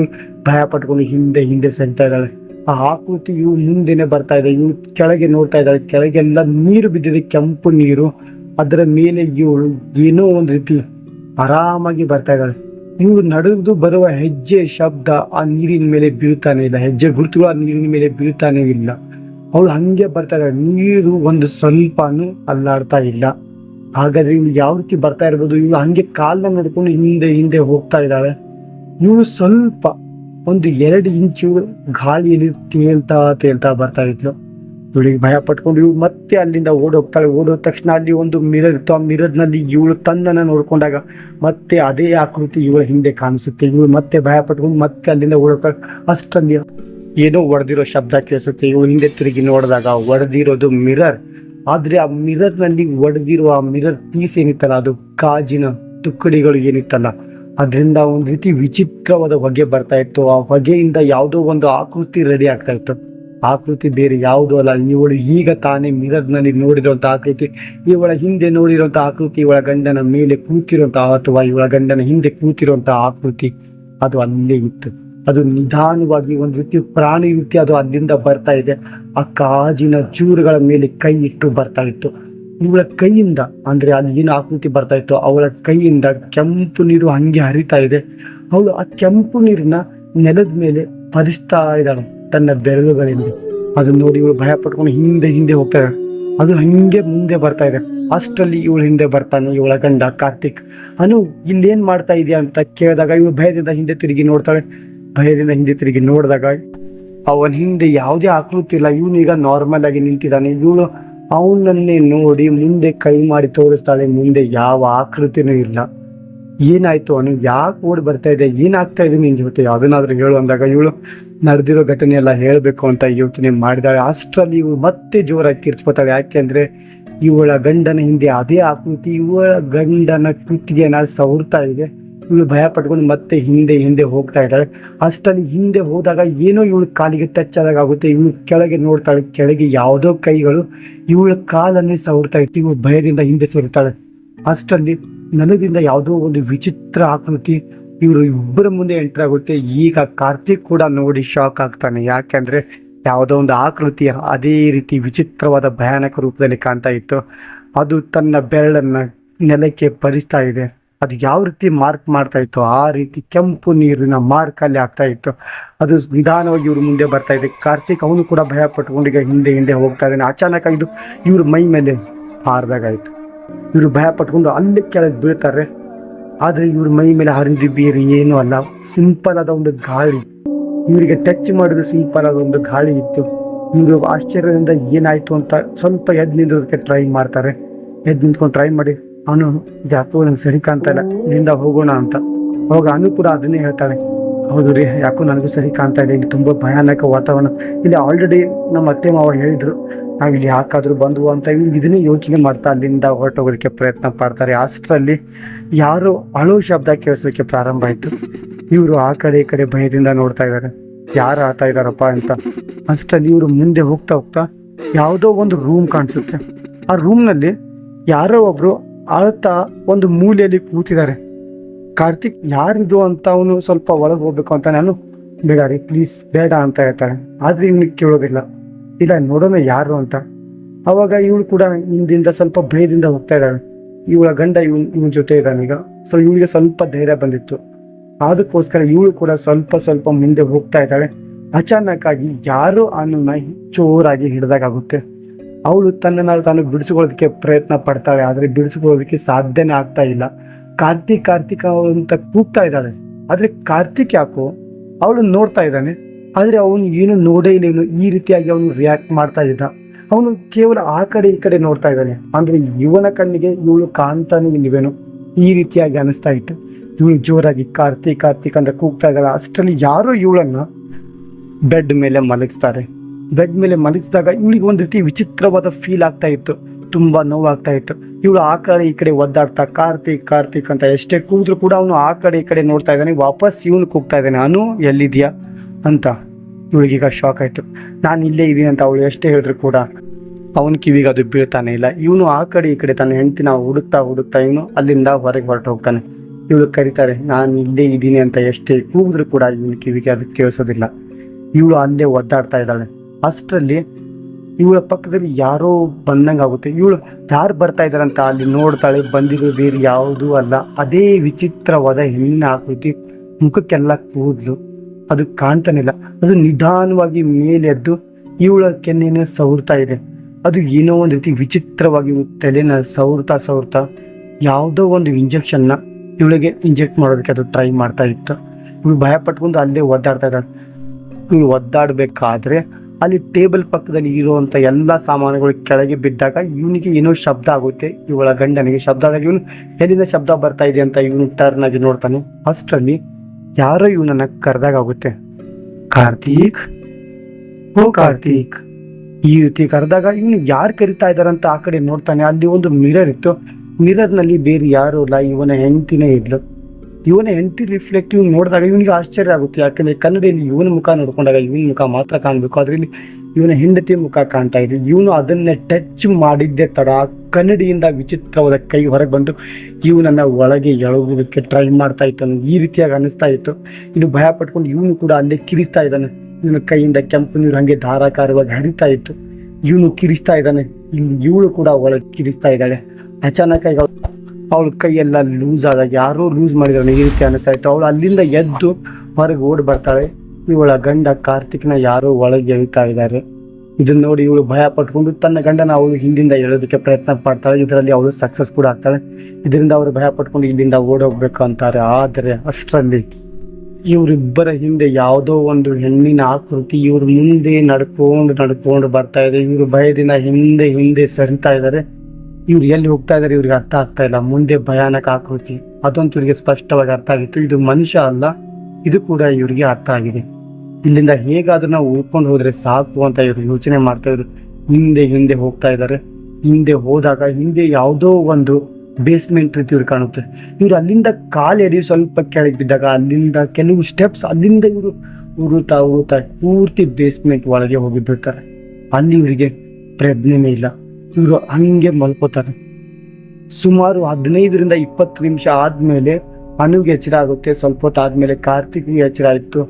ಭಯ ಪಟ್ಕೊಂಡು ಹಿಂದೆ ಹಿಂದೆ ಸರಿತಾ ಇದ್ದಾಳೆ. ಆ ಆಕೃತಿ ಇವು ಮುಂದೆನೆ ಬರ್ತಾ ಇದೆ. ಇವು ಕೆಳಗೆ ನೋಡ್ತಾ ಇದ್ದಾಳೆ. ಕೆಳಗೆಲ್ಲ ನೀರು ಬಿದ್ದಿದೆ, ಕೆಂಪು ನೀರು. ಅದರ ಮೇಲೆ ಇವಳು ಏನೋ ಒಂದು ರೀತಿ ಆರಾಮಾಗಿ ಬರ್ತಾ ಇದ್ದಾಳೆ. ಇವು ನಡೆದು ಬರುವ ಹೆಜ್ಜೆ ಶಬ್ದ ಆ ನೀರಿನ ಮೇಲೆ ಬೀಳ್ತಾನೆ ಇಲ್ಲ. ಹೆಜ್ಜೆ ಗುರುತುಗಳು ಆ ನೀರಿನ ಮೇಲೆ ಬೀಳ್ತಾನೆ ಇಲ್ಲ. ಅವಳು ಹಂಗೆ ಬರ್ತಾ ಇದ್ದಾಳೆ. ನೀರು ಒಂದು ಸ್ವಲ್ಪನೂ ಅಲ್ಲಾಡ್ತಾ ಇಲ್ಲ. ಹಾಗಾದ್ರೆ ಇವ್ಳು ಯಾವ ರೀತಿ ಬರ್ತಾ ಇರ್ಬೋದು? ಇವಳು ಹಂಗೆ ಕಾಲ್ನ ನಡ್ಕೊಂಡು ಹಿಂದೆ ಹಿಂದೆ ಹೋಗ್ತಾ ಇದ್ದಾಳೆ. ಇವಳು ಸ್ವಲ್ಪ ಒಂದು ಎರಡು ಇಂಚು ಗಾಳಿಯಲ್ಲಿ ತೇಲ್ತಾ ತೇಳ್ತಾ ಬರ್ತಾ ಇದ್ಲು. ಇವಳಿಗೆ ಭಯ ಪಟ್ಕೊಂಡು ಇವಳು ಮತ್ತೆ ಅಲ್ಲಿಂದ ಓಡೋಗ್ತಾಳೆ. ಓಡೋದ ತಕ್ಷಣ ಅಲ್ಲಿ ಒಂದು ಮಿರರ್ ಇತ್ತು. ಆ ಮಿರರ್ನಲ್ಲಿ ಇವಳು ತನ್ನನ್ನು ನೋಡ್ಕೊಂಡಾಗ ಮತ್ತೆ ಅದೇ ಆಕೃತಿ ಇವಳ ಹಿಂದೆ ಕಾಣಿಸುತ್ತೆ. ಇವಳು ಮತ್ತೆ ಭಯ ಪಟ್ಕೊಂಡು ಮತ್ತೆ ಅಲ್ಲಿಂದ ಓಡೋಗ್ತಾಳೆ. ಅಷ್ಟರಲ್ಲಿ ಏನೋ ಹೊಡೆದಿರೋ ಶಬ್ದ ಕೇಳಿಸುತ್ತೆ. ಇವು ಹಿಂದೆ ತಿರುಗಿ ನೋಡಿದಾಗ ಹೊಡೆದಿರೋದು ಮಿರರ್. ಆದರೆ ಆ ಮಿರರ್ನಲ್ಲಿ ಒಡೆದಿರುವ ಆ ಮಿರರ್ ಪೀಸ್ ಏನಿತ್ತಲ್ಲ, ಅದು ಗಾಜಿನ ತುಕ್ಕಡಿಗಳು ಏನಿತ್ತಲ್ಲ. ಅದರಿಂದ ಒಂದು ರೀತಿ ವಿಚಿತ್ರವಾದ ಹೊಗೆ ಬರ್ತಾ ಇತ್ತು. ಆ ಹೊಗೆಯಿಂದ ಯಾವುದೋ ಒಂದು ಆಕೃತಿ ರೆಡಿ ಆಗ್ತಾ ಇತ್ತು. ಆಕೃತಿ ಬೇರೆ ಯಾವುದೂ ಅಲ್ಲ. ಇವಳು ಈಗ ತಾನೇ ಮಿರರ್ನಲ್ಲಿ ನೋಡಿರುವಂಥ ಆಕೃತಿ. ಇವಳ ಹಿಂದೆ ನೋಡಿರುವಂಥ ಆಕೃತಿ, ಇವಳ ಗಂಡನ ಮೇಲೆ ಕೂತಿರುವಂಥ ಅಥವಾ ಇವಳ ಗಂಡನ ಹಿಂದೆ ಕೂತಿರುವಂಥ ಆಕೃತಿ, ಅದು ಅಲ್ಲೇ ಇತ್ತು. ಅದು ನಿಧಾನವಾಗಿ ಒಂದು ರೀತಿ ಪ್ರಾಣಿ ರೀತಿ ಅದು ಅಲ್ಲಿಂದ ಬರ್ತಾ ಇದೆ. ಆ ಕಾಜಿನ ಚೂರುಗಳ ಮೇಲೆ ಕೈ ಇಟ್ಟು ಬರ್ತಾ ಇತ್ತು. ಇವಳ ಕೈಯಿಂದ ಅಂದ್ರೆ ಅಲ್ಲಿ ಏನು ಆಕೃತಿ ಬರ್ತಾ ಇತ್ತು, ಅವಳ ಕೈಯಿಂದ ಕೆಂಪು ನೀರು ಹಂಗೆ ಹರಿತಾ ಇದೆ. ಅವಳು ಆ ಕೆಂಪು ನೀರನ್ನ ನೆಲದ ಮೇಲೆ ಪರಿಸ್ತಾ ಇದ್ದಾಳೆ ತನ್ನ ಬೆರಳುಗಳಿಂದ. ಅದನ್ನ ನೋಡಿ ಇವಳು ಭಯ ಪಟ್ಕೊಂಡು ಹಿಂದೆ ಹಿಂದೆ ಹೋಗ್ತಾ ಅದು ಹಂಗೆ ಮುಂದೆ ಬರ್ತಾ ಇದೆ. ಅಷ್ಟರಲ್ಲಿ ಇವಳು ಹಿಂದೆ ಬರ್ತಾನೆ, ಇವಳ ಗಂಡ ಕಾರ್ತಿಕ್. ಅನು, ಇಲ್ಲೇನ್ ಮಾಡ್ತಾ ಇದೆಯಾ ಅಂತ ಕೇಳಿದಾಗ ಇವಳು ಭಯದಿಂದ ಹಿಂದೆ ತಿರುಗಿ ನೋಡ್ತಾಳೆ. ಭಯದಿಂದ ಹಿಂದೆ ತಿರುಗಿ ನೋಡಿದಾಗ ಅವನ ಹಿಂದೆ ಯಾವುದೇ ಆಕೃತಿ ಇಲ್ಲ. ಇವನು ಈಗ ನಾರ್ಮಲ್ ಆಗಿ ನಿಂತಿದ್ದಾನೆ. ಇವಳು ಅವನನ್ನೇ ನೋಡಿ ಮುಂದೆ ಕೈ ಮಾಡಿ ತೋರಿಸ್ತಾಳೆ. ಮುಂದೆ ಯಾವ ಆಕೃತಿನೂ ಇಲ್ಲ. ಏನಾಯ್ತು? ಅವನು ಯಾಕೆ ಓಡಿ ಬರ್ತಾ ಇದೆ? ಏನಾಗ್ತಾ ಇದೆ ನಿನ್ ಜೊತೆ? ಅದನ್ನಾದ್ರೂ ಹೇಳು ಅಂದಾಗ ಇವಳು ನಡೆದಿರೋ ಘಟನೆ ಎಲ್ಲ ಹೇಳಬೇಕು ಅಂತ ಯೋಚನೆ ಮಾಡಿದಾಳೆ. ಅಷ್ಟರಲ್ಲಿ ಇವಳು ಮತ್ತೆ ಜೋರಾಗಿ ಕಿರ್ಚ್ಕೋತಾಳೆ. ಯಾಕೆಂದ್ರೆ ಇವಳ ಗಂಡನ ಹಿಂದೆ ಅದೇ ಆಕೃತಿ, ಇವಳ ಗಂಡನ ಕುತ್ತಿಗೆನ ಸವರ್ತಾ ಇದೆ. ಇವಳು ಭಯ ಪಟ್ಕೊಂಡು ಮತ್ತೆ ಹಿಂದೆ ಹಿಂದೆ ಹೋಗ್ತಾ ಇದ್ದಾಳೆ. ಅಷ್ಟಲ್ಲಿ ಹಿಂದೆ ಹೋದಾಗ ಏನೋ ಇವಳು ಕಾಲಿಗೆ ಟಚ್ ಆದಾಗ ಆಗುತ್ತೆ. ಇವಳು ಕೆಳಗೆ ನೋಡ್ತಾಳೆ, ಕೆಳಗೆ ಯಾವುದೋ ಕೈಗಳು, ಇವಳ ಕಾಲನ್ನೇ ಸವರ್ತಾ ಇತ್ತು. ಇವಳು ಭಯದಿಂದ ಹಿಂದೆ ಸರಿತಾಳೆ ಅಷ್ಟರಲ್ಲಿ ನೆಲದಿಂದ ಯಾವುದೋ ಒಂದು ವಿಚಿತ್ರ ಆಕೃತಿ ಇವರು ಇಬ್ಬರ ಮುಂದೆ ಎಂಟರ್ ಆಗುತ್ತೆ. ಈಗ ಕಾರ್ತಿಕ್ ಕೂಡ ನೋಡಿ ಶಾಕ್ ಆಗ್ತಾನೆ. ಯಾಕೆಂದ್ರೆ ಯಾವುದೋ ಒಂದು ಆಕೃತಿ ಅದೇ ರೀತಿ ವಿಚಿತ್ರವಾದ ಭಯಾನಕ ರೂಪದಲ್ಲಿ ಕಾಣ್ತಾ ಇತ್ತು. ಅದು ತನ್ನ ಬೆರಳನ್ನ ನೆಲಕ್ಕೆ ಪರಿಸ್ತಾ ಇದೆ. ಅದು ಯಾವ ರೀತಿ ಮಾರ್ಕ್ ಮಾಡ್ತಾ ಇತ್ತು ಆ ರೀತಿ ಕೆಂಪು ನೀರಿನ ಮಾರ್ಕ್ ಅಲ್ಲಿ ಆಗ್ತಾ ಇತ್ತು. ಅದು ನಿಧಾನವಾಗಿ ಇವ್ರ ಮುಂದೆ ಬರ್ತಾ ಇದೆ ಕಾರ್ತಿಕ್ ಅವನು ಕೂಡ ಭಯ ಪಟ್ಕೊಂಡು ಈಗ ಹಿಂದೆ ಹಿಂದೆ ಹೋಗ್ತಾ ಇದ್ದಾನೆ. ಅಚಾನಕ್ ಇದು ಇವ್ರ ಮೈ ಮೇಲೆ ಹಾರ್ದಾಗಾಯ್ತು ಇವರು ಭಯ ಪಟ್ಕೊಂಡು ಅಲ್ಲಿ ಕೆಳಗೆ ಬೀಳ್ತಾರೆ. ಆದರೆ ಇವ್ರ ಮೈ ಮೇಲೆ ಹರಿದು ಬೇರೆ ಏನೂ ಅಲ್ಲ. ಸಿಂಪಲ್ ಆದ ಒಂದು ಗಾಳಿ. ಇವರಿಗೆ ಟಚ್ ಮಾಡಿದ್ರು ಸಿಂಪಲ್ ಆದ ಒಂದು ಗಾಳಿ ಇತ್ತು. ಇವರು ಆಶ್ಚರ್ಯದಿಂದ ಏನಾಯ್ತು ಅಂತ ಸ್ವಲ್ಪ ಎದ್ದು ನಿಂದ್ರೋದಕ್ಕೆ ಟ್ರೈ ಮಾಡ್ತಾರೆ. ಎದ್ದು ನಿಂತ್ಕೊಂಡು ಟ್ರೈ ಮಾಡಿ. ಅವನು ಯಾಕೋ ನಂಗೆ ಸರಿ ಕಾಣ್ತಾ ಇಲ್ಲ, ಇಲ್ಲಿಂದ ಹೋಗೋಣ ಅಂತ. ಅವಾಗ ಅನು ಕೂಡ ಅದನ್ನೇ ಹೇಳ್ತಾಳೆ, ಹೌದು ರೀ, ಯಾಕೋ ನನಗೂ ಸರಿ ಕಾಣ್ತಾ ಇದೆ ಇಲ್ಲಿ ತುಂಬಾ ಭಯಾನಕ ವಾತಾವರಣ. ಇಲ್ಲಿ ಆಲ್ರೆಡಿ ನಮ್ಮ ಅತ್ತೆ ಮಾವ ಹೇಳಿದ್ರು, ನಾವು ಇಲ್ಲಿ ಯಾಕಾದ್ರೂ ಬಂದ್ವು ಅಂತ ಇದನ್ನೇ ಯೋಚನೆ ಮಾಡ್ತಾ ಅಲ್ಲಿಂದ ಹೊರಟೋಗೋದಕ್ಕೆ ಪ್ರಯತ್ನ ಪಡ್ತಾರೆ. ಅಷ್ಟರಲ್ಲಿ ಯಾರು ಅಳು ಶಬ್ದ ಕೇಳಿಸೋದಕ್ಕೆ ಪ್ರಾರಂಭ ಆಯಿತು. ಇವರು ಆ ಕಡೆ ಈ ಕಡೆ ಭಯದಿಂದ ನೋಡ್ತಾ ಇದ್ದಾರೆ. ಯಾರು ಆಡ್ತಾ ಇದ್ದಾರಪ್ಪ ಅಂತ. ಅಷ್ಟರಲ್ಲಿ ಇವರು ಮುಂದೆ ಹೋಗ್ತಾ ಹೋಗ್ತಾ ಯಾವುದೋ ಒಂದು ರೂಮ್ ಕಾಣಿಸುತ್ತೆ. ಆ ರೂಮ್ನಲ್ಲಿ ಯಾರೋ ಒಬ್ರು ಅಳ್ತಾ ಒಂದು ಮೂಲೆಯಲ್ಲಿ ಕೂತಿದ್ದಾರೆ. ಕಾರ್ತಿಕ್ ಯಾರಿದು ಅಂತ ಅವನು ಸ್ವಲ್ಪ ಒಳಗೆ ಹೋಗ್ಬೇಕು ಅಂತ ನಾನು ಬೇಡ ರೀ ಪ್ಲೀಸ್ ಬೇಡ ಅಂತ ಹೇಳ್ತಾರೆ. ಆದ್ರೆ ಇವನಿಗೆ ಕೇಳೋದಿಲ್ಲ. ಇಲ್ಲ, ನೋಡೋಣ ಯಾರು ಅಂತ. ಅವಾಗ ಇವಳು ಕೂಡ ಹಿಂದಿಂದ ಸ್ವಲ್ಪ ಭಯದಿಂದ ಹೋಗ್ತಾ ಇದ್ದಾಳೆ. ಇವಳ ಗಂಡ ಇವನ್, ಇವನ ಜೊತೆ ಇದ್ದಾನೆ ಈಗ. ಸೊ ಇವಳಿಗೆ ಸ್ವಲ್ಪ ಧೈರ್ಯ ಬಂದಿತ್ತು. ಅದಕ್ಕೋಸ್ಕರ ಇವಳು ಕೂಡ ಸ್ವಲ್ಪ ಸ್ವಲ್ಪ ಮುಂದೆ ಹೋಗ್ತಾ ಇದ್ದಾಳೆ. ಅಚಾನಕ್ ಆಗಿ ಯಾರೋ ಅನ್ನನ್ನ ಜೋರಾಗಿ ಹಿಡ್ದಾಗುತ್ತೆ ಅವಳು ತನ್ನನ್ನು ತಾನು ಬಿಡಿಸ್ಕೊಳ್ಳೋದಕ್ಕೆ ಪ್ರಯತ್ನ ಪಡ್ತಾಳೆ, ಆದರೆ ಬಿಡಿಸ್ಕೊಳ್ಳೋದಕ್ಕೆ ಸಾಧ್ಯನೇ ಆಗ್ತಾ ಇಲ್ಲ. ಕಾರ್ತಿಕ್, ಕಾರ್ತಿಕ ಅವಳು ಅಂತ ಕೂಗ್ತಾ ಇದ್ದಾಳೆ. ಆದರೆ ಕಾರ್ತಿಕ್ ಯಾಕೋ ಅವಳು ನೋಡ್ತಾ ಇದ್ದಾನೆ, ಆದರೆ ಅವನು ಏನು ನೋಡೇ ಇಲ್ಲ ಈ ರೀತಿಯಾಗಿ ಅವನು ರಿಯಾಕ್ಟ್ ಮಾಡ್ತಾ ಇದ್ದ. ಅವನು ಕೇವಲ ಆ ಕಡೆ ಈ ಕಡೆ ನೋಡ್ತಾ ಇದ್ದಾನೆ. ಅಂದರೆ ಇವನ ಕಣ್ಣಿಗೆ ಇವಳು ಕಾಣ್ತಾನೆ ಇಲ್ವೇನು ಈ ರೀತಿಯಾಗಿ ಅನಿಸ್ತಾ ಇತ್ತು. ಇವಳು ಜೋರಾಗಿ ಕಾರ್ತಿಕ್ ಕಾರ್ತಿಕ್ ಅಂತ ಕೂಗ್ತಾ ಇದ್ದಾಳೆ. ಅಷ್ಟರಲ್ಲಿ ಯಾರೋ ಇವಳನ್ನು ಬೆಡ್ ಮೇಲೆ ಮಲಗಿಸ್ತಾರೆ. ಬೆಡ್ ಮೇಲೆ ಮಲಗಿಸಿದಾಗ ಇವಳಿಗೆ ಒಂದು ರೀತಿ ವಿಚಿತ್ರವಾದ ಫೀಲ್ ಆಗ್ತಾ ಇತ್ತು. ತುಂಬಾ ನೋವಾಗ್ತಾ ಇತ್ತು. ಇವಳು ಆ ಕಡೆ ಈ ಕಡೆ ಒದ್ದಾಡ್ತಾ, ಕಾರ್ತಿಕ್ ಕಾರ್ತಿಕ್ ಅಂತ ಎಷ್ಟೇ ಕೂದ್ರು ಕೂಡ ಅವನು ಆ ಕಡೆ ಈ ಕಡೆ ನೋಡ್ತಾ ಇದ್ದಾನೆ, ವಾಪಸ್ ಇವನು ಕೂಗ್ತಾ ಇದ್ದಾನೆ. ಅನು, ಎಲ್ಲಿದ್ಯಾ? ಅಂತ ಇವಳಿಗೀಗ ಶಾಕ್ ಆಯ್ತು. ನಾನು ಇಲ್ಲೇ ಇದ್ದೀನಿ ಅಂತ ಅವಳು ಎಷ್ಟೇ ಹೇಳಿದ್ರು ಕೂಡ ಅವನ ಕಿವಿಗೆ ಅದು ಬೀಳ್ತಾನೆ ಇಲ್ಲ. ಇವನು ಆ ಕಡೆ ಈ ಕಡೆ ತನ್ನ ಹೆಂಡತಿನ ಹುಡುಕ್ತಾ ಹುಡುಕ್ತಾ ಇವನು ಅಲ್ಲಿಂದ ಹೊರಗೆ ಹೊರಟು ಹೋಗ್ತಾನೆ ಇವಳು ಕರೀತಾರೆ, ನಾನು ಇಲ್ಲೇ ಇದ್ದೀನಿ ಅಂತ ಎಷ್ಟೇ ಕೂಗಿದ್ರು ಕೂಡ ಇವನ ಕಿವಿಗೆ ಅದು ಕೇಳಿಸೋದಿಲ್ಲ. ಇವಳು ಅಲ್ಲೇ ಒದ್ದಾಡ್ತಾ ಇದ್ದಾಳೆ. ಅಷ್ಟರಲ್ಲಿ ಇವಳ ಪಕ್ಕದಲ್ಲಿ ಯಾರೋ ಬಂದಂಗೆ ಆಗುತ್ತೆ. ಇವಳು ಯಾರು ಬರ್ತಾ ಇದ್ದಾರಂತ ಅಲ್ಲಿ ನೋಡ್ತಾಳೆ. ಬಂದಿರೋ ಬೇರೆ ಯಾವುದೂ ಅಲ್ಲ. ಅದೇ ವಿಚಿತ್ರವಾದ ಹೆಣ್ಣಿನ ಆಕೃತಿ ಮುಖಕ್ಕೆಲ್ಲ ಕೂದಲು. ಅದು ಕಾಣ್ತಾನಿಲ್ಲ ಅದು ನಿಧಾನವಾಗಿ ಮೇಲೆ ಎದ್ದು ಇವಳ ಕೆನ್ನೆನ ಸವರ್ತಾ ಇದೆ. ಅದು ಏನೋ ಒಂದು ರೀತಿ ವಿಚಿತ್ರವಾಗಿ ತಲೆನ ಸವರ್ತಾ ಸವರ್ತಾ ಯಾವುದೋ ಒಂದು ಇಂಜೆಕ್ಷನ್ನ ಇವಳಿಗೆ ಇಂಜೆಕ್ಟ್ ಮಾಡೋದಕ್ಕೆ ಅದು ಟ್ರೈ ಮಾಡ್ತಾ ಇತ್ತು. ಇವಳು ಭಯ ಪಟ್ಕೊಂಡು ಅಲ್ಲೇ ಒದ್ದಾಡ್ತಾ ಇದ್ದಾಳೆ. ಇವಳು ಒದ್ದಾಡಬೇಕಾದ್ರೆ ಅಲ್ಲಿ ಟೇಬಲ್ ಪಕ್ಕದಲ್ಲಿ ಇರುವಂತ ಎಲ್ಲ ಸಾಮಾನುಗಳು ಕೆಳಗೆ ಬಿದ್ದಾಗ ಇವನಿಗೆ ಏನೋ ಶಬ್ದ ಆಗುತ್ತೆ. ಇವಳ ಗಂಡನಿಗೆ ಶಬ್ದ ಆದಾಗ ಇವನು ಎಲ್ಲಿಂದ ಶಬ್ದ ಬರ್ತಾ ಇದೆ ಅಂತ ಇವನು ಟರ್ನ್ ಆಗಿ ನೋಡ್ತಾನೆ. ಅಷ್ಟರಲ್ಲಿ ಯಾರೋ ಇವನನ್ನ ಕರೆದಾಗ ಆಗುತ್ತೆ, ಕಾರ್ತೀಕ್, ಓ ಕಾರ್ತೀಕ್. ಈ ರೀತಿ ಕರೆದಾಗ ಇವನು ಯಾರು ಕರಿತಾ ಇದ್ದಾರಂತ ಆ ಕಡೆ ನೋಡ್ತಾನೆ. ಅಲ್ಲಿ ಒಂದು ಮಿರರ್ ಇತ್ತು. ಮಿರರ್ನಲ್ಲಿ ಬೇರೆ ಯಾರು ಇಲ್ಲ. ಇವನ ಹೆಂಡತಿನೇ ಇದ್ಲು. ಇವನ ಎಂಟಿ ರಿಫ್ಲೆಕ್ಟ್ ರಿಫ್ಲೆಕ್ಟಿವ್ ನೋಡಿದಾಗ ಇವನಿಗೆ ಆಶ್ಚರ್ಯ ಆಗುತ್ತೆ. ಯಾಕಂದ್ರೆ ಕನ್ನಡಿಯಲ್ಲಿ ಇವನ ಮುಖ ನೋಡ್ಕೊಂಡಾಗ ಇವನ ಮುಖ ಮಾತ್ರ ಕಾಣಬೇಕು. ಅದರಲ್ಲಿ ಇವನ ಹೆಂಡತಿ ಮುಖ ಕಾಣ್ತಾ ಇದೆ. ಇವನು ಅದನ್ನೇ ಟಚ್ ಮಾಡಿದ್ದೇ ತಡ. ಕನ್ನಡಿಯಿಂದ ವಿಚಿತ್ರವಾದ ಕೈ ಹೊರಗೆ ಬಂದು ಇವನನ್ನ ಒಳಗೆ ಎಳಗೋದಕ್ಕೆ ಟ್ರೈ ಮಾಡ್ತಾ ಇತ್ತು. ಈ ರೀತಿಯಾಗಿ ಅನಿಸ್ತಾ ಇತ್ತು. ಇನ್ನು ಭಯ ಪಟ್ಕೊಂಡು ಇವನು ಕೂಡ ಅಲ್ಲೇ ಕಿರಿಸ್ತಾ ಇದ್ದಾನೆ. ಇವನ ಕೈಯಿಂದ ಕೆಂಪು ನೀರು ಹಂಗೆ ಧಾರಾಕಾರವಾಗಿ ಹರಿತಾ ಇತ್ತು. ಇವನು ಕಿರಿಸ್ತಾ ಇದ್ದಾನೆ. ಇವಳು ಕೂಡ ಒಳಗೆ ಕಿರಿಸ್ತಾ ಇದ್ದಾಳೆ. ಅಚಾನಕ್ ಆಗಿ ಅವಳ ಕೈಯೆಲ್ಲ ಲೂಸ್ ಆದಾಗ ಯಾರೋ ಲೂಸ್ ಮಾಡಿದ್ರು ಈ ರೀತಿ ಅನಿಸ್ತಾ ಇತ್ತು. ಅವಳು ಅಲ್ಲಿಂದ ಎದ್ದು ಹೊರಗೆ ಓಡಿ ಬರ್ತಾಳೆ. ಇವಳ ಗಂಡ ಕಾರ್ತಿಕ್ನ ಯಾರೋ ಒಳಗೆ ಎಳಿತಾ ಇದ್ದಾರೆ. ಇದನ್ನ ನೋಡಿ ಇವಳು ಭಯ ಪಟ್ಕೊಂಡು ತನ್ನ ಗಂಡನ ಅವಳು ಹಿಂದಿಂದ ಎಳೋದಕ್ಕೆ ಪ್ರಯತ್ನ ಪಡ್ತಾಳೆ. ಇದರಲ್ಲಿ ಅವಳು ಸಕ್ಸಸ್ ಕೂಡ ಆಗ್ತಾಳೆ. ಇದರಿಂದ ಅವರು ಭಯ ಪಟ್ಕೊಂಡು ಇಲ್ಲಿಂದ ಓಡೋಗ್ಬೇಕು ಅಂತಾರೆ. ಆದರೆ ಅಷ್ಟರಲ್ಲಿ ಇವರಿಬ್ಬರ ಹಿಂದೆ ಯಾವುದೋ ಒಂದು ಹೆಣ್ಣಿನ ಆಕೃತಿ ಇವ್ರ ಮುಂದೆ ನಡ್ಕೊಂಡು ನಡ್ಕೊಂಡು ಬರ್ತಾ ಇದೆ. ಇವರು ಭಯದಿಂದ ಹಿಂದೆ ಹಿಂದೆ ಸರಿತಾ ಇದ್ದಾರೆ. ಇವ್ರು ಎಲ್ಲಿ ಹೋಗ್ತಾ ಇದಾರೆ ಇವ್ರಿಗೆ ಅರ್ಥ ಆಗ್ತಾ ಇಲ್ಲ. ಮುಂದೆ ಭಯಾನಕ ಆಕೃತಿ. ಅದಂತೂ ಇವರಿಗೆ ಸ್ಪಷ್ಟವಾಗಿ ಅರ್ಥ ಆಗಿತ್ತು. ಇದು ಮನುಷ್ಯ ಅಲ್ಲ, ಇದು ಕೂಡ ಇವರಿಗೆ ಅರ್ಥ ಆಗಿದೆ. ಇಲ್ಲಿಂದ ಹೇಗಾದ್ರೂ ನಾವು ಉಳ್ಕೊಂಡು ಹೋದ್ರೆ ಸಾಕು ಅಂತ ಇವರು ಯೋಚನೆ ಮಾಡ್ತಾ ಇದ್ರು. ಹಿಂದೆ ಹಿಂದೆ ಹೋಗ್ತಾ ಇದ್ದಾರೆ ಹಿಂದೆ ಹೋದಾಗ ಹಿಂದೆ ಯಾವುದೋ ಒಂದು ಬೇಸ್ಮೆಂಟ್ ರೀತಿ ಇವ್ರು ಕಾಣುತ್ತೆ. ಇವ್ರು ಅಲ್ಲಿಂದ ಕಾಲು ಎಡಿ ಸ್ವಲ್ಪ ಕೆಳಗೆ ಬಿದ್ದಾಗ ಅಲ್ಲಿಂದ ಕೆಲವು ಸ್ಟೆಪ್ಸ್ ಅಲ್ಲಿಂದ ಇವರು ಉರುತಾ ಉರುತ್ತಾ ಪೂರ್ತಿ ಬೇಸ್ಮೆಂಟ್ ಒಳಗೆ ಹೋಗಿ ಬಿಡ್ತಾರೆ ಅಲ್ಲಿ ಇವರಿಗೆ ಪ್ರಜ್ಞೆನೇ ಇಲ್ಲ. ಇವರು ಹಂಗೆ ಮಲ್ಕೋತಾರೆ. ಸುಮಾರು ಹದಿನೈದರಿಂದ ಇಪ್ಪತ್ತು ನಿಮಿಷ ಆದಮೇಲೆ ಅಣುಗೆ ಎಚ್ಚರ ಆಗುತ್ತೆ. ಸ್ವಲ್ಪ ಹೊತ್ತು ಆದ್ಮೇಲೆ ಕಾರ್ತಿಕ್ಗೆ ಎಚ್ಚರ ಆಯಿತು.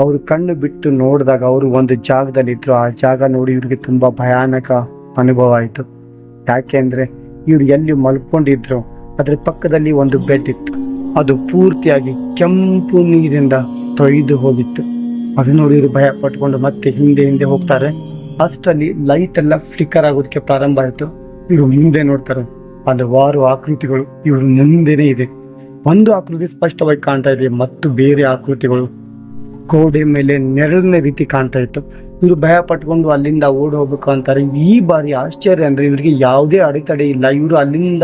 ಅವರು ಕಣ್ಣು ಬಿಟ್ಟು ನೋಡಿದಾಗ ಅವರು ಒಂದು ಜಾಗದಲ್ಲಿ ಇದ್ರು. ಆ ಜಾಗ ನೋಡಿ ಇವ್ರಿಗೆ ತುಂಬಾ ಭಯಾನಕ ಅನುಭವ ಆಯಿತು. ಯಾಕೆಂದ್ರೆ ಇವ್ರು ಎಲ್ಲಿ ಮಲ್ಕೊಂಡಿದ್ರು, ಅದರ ಪಕ್ಕದಲ್ಲಿ ಒಂದು ಬೆಡ್ ಇತ್ತು. ಅದು ಪೂರ್ತಿಯಾಗಿ ಕೆಂಪು ನೀರಿಂದ ತೊಯ್ದು ಹೋಗಿತ್ತು. ಅದು ನೋಡಿ ಇವರು ಭಯ ಪಟ್ಕೊಂಡು ಮತ್ತೆ ಹಿಂದೆ ಹಿಂದೆ ಹೋಗ್ತಾರೆ. ಅಷ್ಟರಲ್ಲಿ ಲೈಟ್ ಎಲ್ಲ ಫ್ಲಿಕರ್ ಆಗೋದಕ್ಕೆ ಪ್ರಾರಂಭ ಆಯಿತು. ಇವರು ಮುಂದೆ ನೋಡ್ತಾರೆ. ಹಲವಾರು ಆಕೃತಿಗಳು ಇವರು ಮುಂದೆನೇ ಇದೆ. ಒಂದು ಆಕೃತಿ ಸ್ಪಷ್ಟವಾಗಿ ಕಾಣ್ತಾ ಇದೆ, ಮತ್ತು ಬೇರೆ ಆಕೃತಿಗಳು ಗೋಡೆ ಮೇಲೆ ನೆರಳಿನ ರೀತಿ ಕಾಣ್ತಾ ಇತ್ತು. ಇವರು ಭಯ ಪಟ್ಕೊಂಡು ಅಲ್ಲಿಂದ ಓಡಿ ಹೋಗ್ಬೇಕು ಅಂತಾರೆ. ಈ ಬಾರಿ ಆಶ್ಚರ್ಯ ಅಂದ್ರೆ ಇವರಿಗೆ ಯಾವುದೇ ಅಡೆತಡೆ ಇಲ್ಲ. ಇವರು ಅಲ್ಲಿಂದ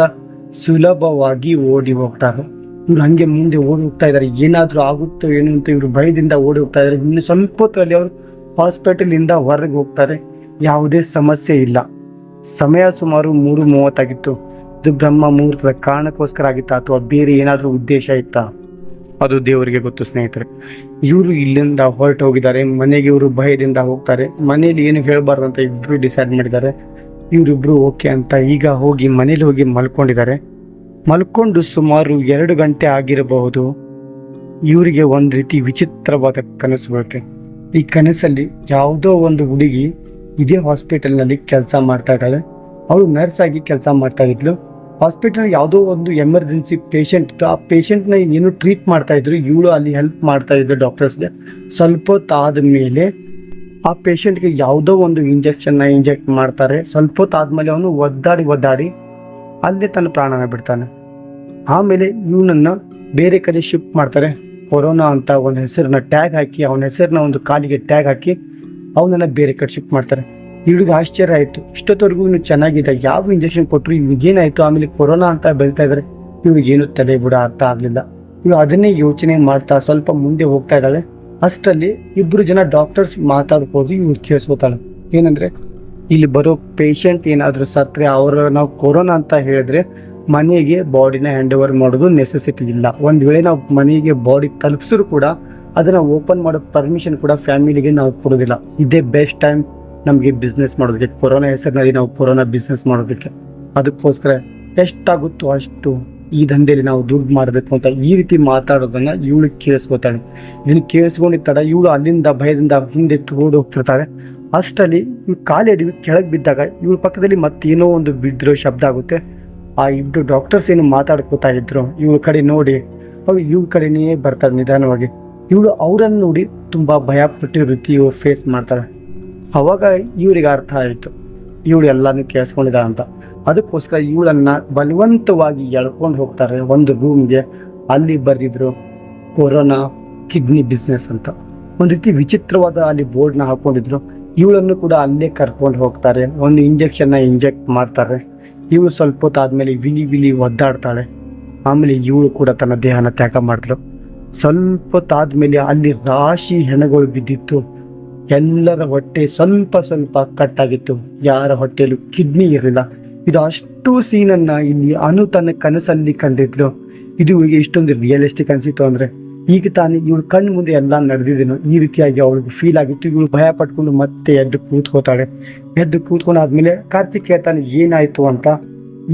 ಸುಲಭವಾಗಿ ಓಡಿ ಹೋಗ್ತಾರೆ. ಇವ್ರು ಹಂಗೆ ಮುಂದೆ ಓಡಿ ಹೋಗ್ತಾ ಇದ್ದಾರೆ. ಏನಾದರೂ ಆಗುತ್ತೋ ಏನು ಅಂತ ಇವರು ಭಯದಿಂದ ಓಡಿ ಹೋಗ್ತಾ ಇದ್ದಾರೆ. ಇನ್ನು ಸ್ವಲ್ಪ ಹೊತ್ತರಲ್ಲಿ ಅವರು ಹಾಸ್ಪಿಟಲ್ ಇಂದ ಹೊರಗೆ ಹೋಗ್ತಾರೆ. ಯಾವುದೇ ಸಮಸ್ಯೆ ಇಲ್ಲ. ಸಮಯ ಸುಮಾರು ಮೂರು ಮೂವತ್ತಾಗಿತ್ತು. ಇದು ಬ್ರಹ್ಮ ಮುಹೂರ್ತದ ಕಾರಣಕ್ಕೋಸ್ಕರ ಆಗಿತ್ತಾ ಅಥವಾ ಬೇರೆ ಏನಾದರೂ ಉದ್ದೇಶ ಇತ್ತಾ? ಅದು ದೇವರಿಗೆ ಗೊತ್ತು ಸ್ನೇಹಿತರೆ. ಇವರು ಇಲ್ಲಿಂದ ಹೊರಟು ಹೋಗಿದ್ದಾರೆ. ಮನೆಗೆ ಇವರು ಭಯದಿಂದ ಹೋಗ್ತಾರೆ. ಮನೇಲಿ ಏನು ಹೇಳಬಾರ್ದು ಅಂತ ಇಬ್ಬರು ಡಿಸೈಡ್ ಮಾಡಿದ್ದಾರೆ. ಇವರಿಬ್ಬರು ಓಕೆ ಅಂತ ಈಗ ಹೋಗಿ ಮನೇಲಿ ಹೋಗಿ ಮಲ್ಕೊಂಡಿದ್ದಾರೆ. ಮಲ್ಕೊಂಡು ಸುಮಾರು ಎರಡು ಗಂಟೆ ಆಗಿರಬಹುದು. ಇವರಿಗೆ ಒಂದು ರೀತಿ ವಿಚಿತ್ರವಾದ ಕನಸು ಬರುತ್ತೆ. ಈ ಕನಸಲ್ಲಿ ಯಾವುದೋ ಒಂದು ಹುಡುಗಿ ಇದೇ ಹಾಸ್ಪಿಟಲ್ನಲ್ಲಿ ಕೆಲಸ ಮಾಡ್ತಾ ಇದ್ದಾಳೆ. ಅವಳು ನರ್ಸ್ ಆಗಿ ಕೆಲಸ ಮಾಡ್ತಾ ಇದ್ಲು. ಹಾಸ್ಪಿಟಲ್ ಯಾವುದೋ ಒಂದು ಎಮರ್ಜೆನ್ಸಿ ಪೇಷಂಟ್ ಆ ಪೇಷಂಟ್ನ ಏನು ಟ್ರೀಟ್ ಮಾಡ್ತಾ ಇದ್ರು. ಇವಳು ಅಲ್ಲಿ ಹೆಲ್ಪ್ ಮಾಡ್ತಾ ಇದ್ರು ಡಾಕ್ಟರ್ಸ್ಗೆ ಸ್ವಲ್ಪ ಹೊತ್ತಾದ ಮೇಲೆ ಆ ಪೇಷಂಟ್ಗೆ ಯಾವುದೋ ಒಂದು ಇಂಜೆಕ್ಷನ್ನ ಇಂಜೆಕ್ಟ್ ಮಾಡ್ತಾರೆ. ಸ್ವಲ್ಪ ಹೊತ್ತಾದ್ಮೇಲೆ ಅವನು ಒದ್ದಾಡಿ ಒದ್ದಾಡಿ ಅಲ್ಲೇ ತನ್ನ ಪ್ರಾಣನ ಬಿಡ್ತಾನೆ. ಆಮೇಲೆ ಇವನನ್ನು ಬೇರೆ ಕಡೆ ಶಿಫ್ಟ್ ಮಾಡ್ತಾರೆ. ಕೊರೋನಾ ಅಂತ ಒಂದು ಹೆಸರನ್ನ ಟ್ಯಾಗ್ ಹಾಕಿ, ಅವನ ಹೆಸರನ್ನ ಒಂದು ಕಾಲಿಗೆ ಟ್ಯಾಗ್ ಹಾಕಿ ಅವನನ್ನ ಬೇರೆ ಕಡೆ ಶಿಫ್ಟ್ ಮಾಡ್ತಾರೆ. ಇವ್ರಿಗೆ ಆಶ್ಚರ್ಯ ಆಯಿತು. ಇಷ್ಟೊತ್ತವರೆಗೂ ಇನ್ನು ಚೆನ್ನಾಗಿದೆ ಯಾವ ಇಂಜೆಕ್ಷನ್ ಕೊಟ್ಟರು ಇವ್ರಿಗೇನಾಯಿತು ಆಮೇಲೆ ಕೊರೋನಾ ಅಂತ ಬೆಳ್ತಾ ಇದ್ದಾರೆ ಇವ್ರಿಗೇನು ತಲೆ ಬಿಡ ಅರ್ಥ ಆಗಲಿಲ್ಲ. ಇವಳು ಅದನ್ನೇ ಯೋಚನೆ ಮಾಡ್ತಾ ಸ್ವಲ್ಪ ಮುಂದೆ ಹೋಗ್ತಾ ಇದ್ದಾಳೆ. ಅಷ್ಟರಲ್ಲಿ ಇಬ್ಬರು ಜನ ಡಾಕ್ಟರ್ಸ್ ಮಾತಾಡ್ಬೋದು ಇವ್ರು ಕೇಳಿಸ್ಕೋತಾಳೆ. ಏನಂದರೆ, ಇಲ್ಲಿ ಬರೋ ಪೇಷಂಟ್ ಏನಾದರೂ ಸತ್ರೆ ಅವರ ನಾವು ಕೊರೋನಾ ಅಂತ ಹೇಳಿದ್ರೆ ಮನೆಗೆ ಬಾಡಿನ ಹ್ಯಾಂಡ್ ಓವರ್ ಮಾಡೋದು ನೆಸೆಸಿಟಿ ಇಲ್ಲ. ಒಂದು ವೇಳೆ ನಾವು ಮನೆಗೆ ಬಾಡಿ ತಲುಪಿಸಿದ್ರು ಕೂಡ ಅದನ್ನ ಓಪನ್ ಮಾಡೋ ಪರ್ಮಿಷನ್ ಕೂಡ ಫ್ಯಾಮಿಲಿಗೆ ನಾವು ಕೊಡೋದಿಲ್ಲ. ಇದೇ ಬೆಸ್ಟ್ ಟೈಮ್ ನಮಗೆ ಬಿಸ್ನೆಸ್ ಮಾಡೋದಕ್ಕೆ, ಕೊರೋನಾ ಹೆಸರಿನಲ್ಲಿ ನಾವು ಕೊರೋನಾ ಬಿಸ್ನೆಸ್ ಮಾಡೋದಕ್ಕೆ. ಅದಕ್ಕೋಸ್ಕರ ಎಷ್ಟಾಗುತ್ತೋ ಅಷ್ಟು ಈ ದಂಧೆಯಲ್ಲಿ ನಾವು ದುಡ್ಡು ಮಾಡಬೇಕು ಅಂತ ಈ ರೀತಿ ಮಾತಾಡೋದನ್ನ ಇವಳು ಕೇಳಿಸ್ಕೊತಾಳೆ. ಇದನ್ನ ಕೇಳಿಸ್ಕೊಂಡಿರ್ತಾಳೆ ಇವಳು ಅಲ್ಲಿಂದ ಭಯದಿಂದ ಹಿಂದೆ ತೋಡು ಹೋಗ್ತಿರ್ತಾಳೆ. ಅಷ್ಟರಲ್ಲಿ ಇವ್ಳು ಕಾಲೆಡಿ ಕೆಳಗೆ ಬಿದ್ದಾಗ ಇವಳ ಪಕ್ಕದಲ್ಲಿ ಮತ್ತೇನೋ ಒಂದು ಬಿದ್ದಿರೋ ಶಬ್ದ ಆಗುತ್ತೆ. ಆ ಇಬ್ಬರು ಡಾಕ್ಟರ್ಸ್ ಏನು ಮಾತಾಡ್ಕೋತಾ ಇದ್ರು. ಇವಳ ಕಡೆ ನೋಡಿ ಅವ್ರು ಇವಳ ಕಡೆನೇ ಬರ್ತಾರೆ ನಿಧಾನವಾಗಿ. ಇವಳು ಅವರನ್ನು ನೋಡಿ ತುಂಬ ಭಯಪಟ್ಟು ರೀತಿ ಫೇಸ್ ಮಾಡ್ತಾಳೆ. ಅವಾಗ ಇವರಿಗೆ ಅರ್ಥ ಆಯಿತು. ಇವಳು ಎಲ್ಲಾನು ಕೇಳಿಸ್ಕೊಂಡಿದ ಅಂತ. ಅದಕ್ಕೋಸ್ಕರ ಇವಳನ್ನ ಬಲವಂತವಾಗಿ ಎಳ್ಕೊಂಡು ಹೋಗ್ತಾರೆ ಒಂದು ರೂಮ್ಗೆ ಅಲ್ಲಿ ಬರೆದಿದ್ರು ಕೊರೋನಾ, ಕಿಡ್ನಿ ಬಿಸ್ನೆಸ್ ಅಂತ. ಒಂದು ರೀತಿ ವಿಚಿತ್ರವಾದ ಅಲ್ಲಿ ಬೋರ್ಡ್ನ ಹಾಕೊಂಡಿದ್ರು. ಇವಳನ್ನು ಕೂಡ ಅಲ್ಲೇ ಕರ್ಕೊಂಡು ಹೋಗ್ತಾರೆ. ಒಂದು ಇಂಜೆಕ್ಷನ್ನ ಇಂಜೆಕ್ಟ್ ಮಾಡ್ತಾರೆ. ಇವಳು ಸ್ವಲ್ಪ ಹೊತ್ತಾದ್ಮೇಲೆ ವಿಲಿ ವಿಲಿ ಒದ್ದಾಡ್ತಾಳೆ. ಆಮೇಲೆ ಇವಳು ಕೂಡ ತನ್ನ ದೇಹನ ತ್ಯಾಗ ಮಾಡಿದ್ರು ಸ್ವಲ್ಪ ಹೊತ್ತಾದ್ಮೇಲೆ ಅಲ್ಲಿ ರಾಶಿ ಹೆಣಗಳು ಬಿದ್ದಿತ್ತು. ಎಲ್ಲರ ಹೊಟ್ಟೆ ಸ್ವಲ್ಪ ಸ್ವಲ್ಪ ಕಟ್ಟಾಗಿತ್ತು. ಯಾರ ಹೊಟ್ಟೆಯಲ್ಲೂ ಕಿಡ್ನಿ ಇರಲಿಲ್ಲ. ಇದು ಅಷ್ಟು ಸೀನನ್ನು ಇಲ್ಲಿ ಅನು ತನ್ನ ಕನಸಲ್ಲಿ ಕಂಡಿದ್ಲು. ಇದು ಇವಳಿಗೆ ಇಷ್ಟೊಂದು ರಿಯಲಿಸ್ಟಿಕ್ ಅನಿಸಿತ್ತು ಅಂದ್ರೆ, ಈಗ ತಾನೇ ಇವಳು ಕಣ್ಣು ಮುಂದೆ ಎಲ್ಲ ನಡೆದಿದ್ದೇನೋ ಈ ರೀತಿಯಾಗಿ ಅವಳಿಗೆ ಫೀಲ್ ಆಗಿತ್ತು. ಇವಳು ಭಯ ಪಟ್ಕೊಂಡು ಮತ್ತೆ ಎದ್ದು ಕೂತ್ಕೋತಾಳೆ ಎದ್ದು ಕೂತ್ಕೊಂಡಾದ್ಮೇಲೆ ಕಾರ್ತಿಕ್ ಹೇಳ್ತಾನೆ ಏನಾಯಿತು ಅಂತ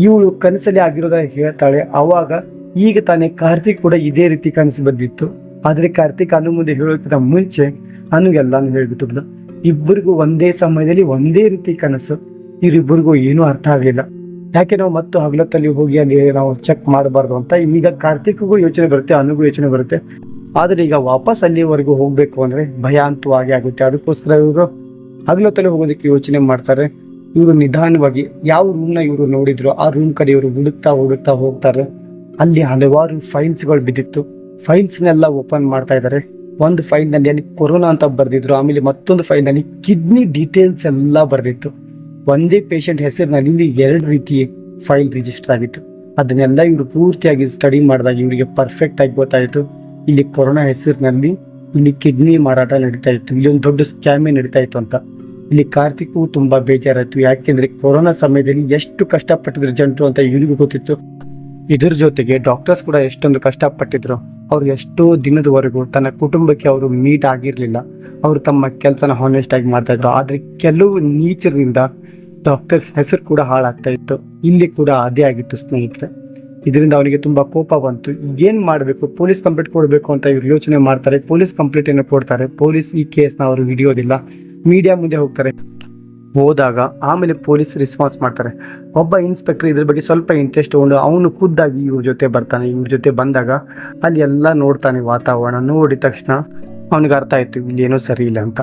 ಇವಳು ಕನಸಲ್ಲಿ ಆಗಿರೋದ ಹೇಳ್ತಾಳೆ. ಅವಾಗ ಈಗ ತಾನೇ ಕಾರ್ತಿಕ್ ಕೂಡ ಇದೇ ರೀತಿ ಕನಸು ಬಂದಿತ್ತು ಆದ್ರೆ ಕಾರ್ತಿಕ್ ಅನು ಮುಂದೆ ಹೇಳೋಕ್ಕಿಂತ ಮುಂಚೆ ಅನುಗೆಲ್ಲಾನು ಹೇಳ್ಬಿಟ್ಟಿದ್ಲು ಇಬ್ಬರಿಗೂ ಒಂದೇ ಸಮಯದಲ್ಲಿ ಒಂದೇ ರೀತಿ ಕನಸು. ಇವರಿಬ್ಬರಿಗೂ ಏನೂ ಅರ್ಥ ಆಗಲಿಲ್ಲ. ಯಾಕೆ ನಾವು ಮತ್ತು ಹಗಲತ್ತಲ್ಲಿ ಹೋಗಿ ಅಲ್ಲಿ ನಾವು ಚೆಕ್ ಮಾಡಬಾರ್ದು ಅಂತ ಈಗ ಕಾರ್ತಿಕ್ಗೂ ಯೋಚನೆ ಬರುತ್ತೆ, ಅನುಗೂ ಯೋಚನೆ ಬರುತ್ತೆ. ಆದ್ರೆ ಈಗ ವಾಪಸ್ ಅಲ್ಲಿವರೆಗೂ ಹೋಗಬೇಕು ಅಂದ್ರೆ ಭಯಾಂತವಾಗಿ ಆಗುತ್ತೆ. ಅದಕ್ಕೋಸ್ಕರ ಇವರು ಹಗಲತ್ತಲ್ಲಿ ಹೋಗೋದಕ್ಕೆ ಯೋಚನೆ ಮಾಡ್ತಾರೆ. ಇವರು ನಿಧಾನವಾಗಿ ಯಾವ ರೂಮ್ನ ಇವರು ನೋಡಿದ್ರು, ಆ ರೂಮ್ ಕಡೆ ಇವರು ಹುಡುಕ್ತಾ ಹುಡುಕ್ತಾ ಹೋಗ್ತಾರೆ. ಅಲ್ಲಿ ಹಲವಾರು ಫೈಲ್ಸ್ಗಳು ಬಿದ್ದಿತ್ತು. ಫೈಲ್ಸ್ನೆಲ್ಲ ಓಪನ್ ಮಾಡ್ತಾ ಇದ್ದಾರೆ ಒಂದು ಫೈಲ್ನಲ್ಲಿ ಅಲ್ಲಿ ಕೊರೋನಾ ಅಂತ ಬರೆದಿದ್ರು, ಆಮೇಲೆ ಮತ್ತೊಂದು ಫೈಲ್ನಲ್ಲಿ ಕಿಡ್ನಿ ಡೀಟೇಲ್ಸ್ ಎಲ್ಲ ಬರೆದಿತ್ತು. ಒಂದೇ ಪೇಷಂಟ್ ಹೆಸರಿನಲ್ಲಿ ಎರಡು ರೀತಿ ಫೈಲ್ ರಿಜಿಸ್ಟರ್ ಆಗಿತ್ತು. ಅದನ್ನೆಲ್ಲ ಇವರು ಪೂರ್ತಿಯಾಗಿ ಸ್ಟಡಿ ಮಾಡಿದಾಗ ಇವರಿಗೆ ಪರ್ಫೆಕ್ಟ್ ಆಗಿ ಗೊತ್ತಾಯಿತು. ಇಲ್ಲಿ ಕೊರೋನಾ ಹೆಸರಿನಲ್ಲಿ ಇಲ್ಲಿ ಕಿಡ್ನಿ ಮಾರಾಟ ನಡೀತಾ ಇತ್ತು. ಇಲ್ಲಿ ಒಂದು ದೊಡ್ಡ ಸ್ಕ್ಯಾಮೇ ನಡೀತಾ ಇತ್ತು ಅಂತ. ಇಲ್ಲಿ ಕಾರ್ತಿಕ್ಗೂ ತುಂಬಾ ಬೇಜಾರಾಯಿತು. ಯಾಕೆಂದ್ರೆ ಕೊರೋನಾ ಸಮಯದಲ್ಲಿ ಎಷ್ಟು ಕಷ್ಟಪಟ್ಟಿದ್ರು ಜನರು ಅಂತ ಇವರಿಗೂ ಗೊತ್ತಿತ್ತು. ಇದ್ರ ಜೊತೆಗೆ ಡಾಕ್ಟರ್ಸ್ ಕೂಡ ಎಷ್ಟೊಂದು ಕಷ್ಟಪಟ್ಟಿದ್ರು. ಅವ್ರು ಎಷ್ಟೋ ದಿನದವರೆಗೂ ತನ್ನ ಕುಟುಂಬಕ್ಕೆ ಅವರು ಮೀಟ್ ಆಗಿರಲಿಲ್ಲ. ಅವರು ತಮ್ಮ ಕೆಲಸನ ಹಾನೆಸ್ಟ್ ಆಗಿ ಮಾಡ್ತಾ ಇದ್ರು. ಆದ್ರೆ ಕೆಲವು ನೀಚರಿಂದ ಡಾಕ್ಟರ್ಸ್ ಹೆಸರು ಕೂಡ ಹಾಳಾಗ್ತಾ ಇತ್ತು. ಇಲ್ಲಿ ಕೂಡ ಅದೇ ಆಗಿತ್ತು ಸ್ನೇಹಿತರೆ. ಇದರಿಂದ ಅವನಿಗೆ ತುಂಬಾ ಕೋಪ ಬಂತು. ಏನ್ ಮಾಡಬೇಕು? ಪೊಲೀಸ್ ಕಂಪ್ಲೇಂಟ್ ಕೊಡಬೇಕು ಅಂತ ಇವ್ರು ಯೋಚನೆ ಮಾಡ್ತಾರೆ. ಪೊಲೀಸ್ ಕಂಪ್ಲೇಂಟ್ ಅನ್ನು ಕೊಡ್ತಾರೆ. ಪೊಲೀಸ್ ಈ ಕೇಸ್ನ ಅವರು ಹಿಡಿಯೋದಿಲ್ಲ. ಮೀಡಿಯಾ ಮುಂದೆ ಹೋಗ್ತಾರೆ. ಹೋದಾಗ ಆಮೇಲೆ ಪೊಲೀಸ್ ರೆಸ್ಪಾನ್ಸ್ ಮಾಡ್ತಾರೆ. ಒಬ್ಬ ಇನ್ಸ್ಪೆಕ್ಟರ್ ಇದ್ರ ಬಗ್ಗೆ ಸ್ವಲ್ಪ ಇಂಟ್ರೆಸ್ಟ್ ತಗೊಂಡು ಅವನು ಖುದ್ದಾಗಿ ಇವ್ರ ಜೊತೆ ಬರ್ತಾನೆ. ಇವ್ರ ಜೊತೆ ಬಂದಾಗ ಅಲ್ಲಿ ಎಲ್ಲ ನೋಡ್ತಾನೆ ವಾತಾವರಣ. ನೋಡಿದ ತಕ್ಷಣ ಅವನಿಗೆ ಅರ್ಥ ಆಯಿತು ಇಲ್ಲಿ ಏನೋ ಸರಿ ಇಲ್ಲ ಅಂತ.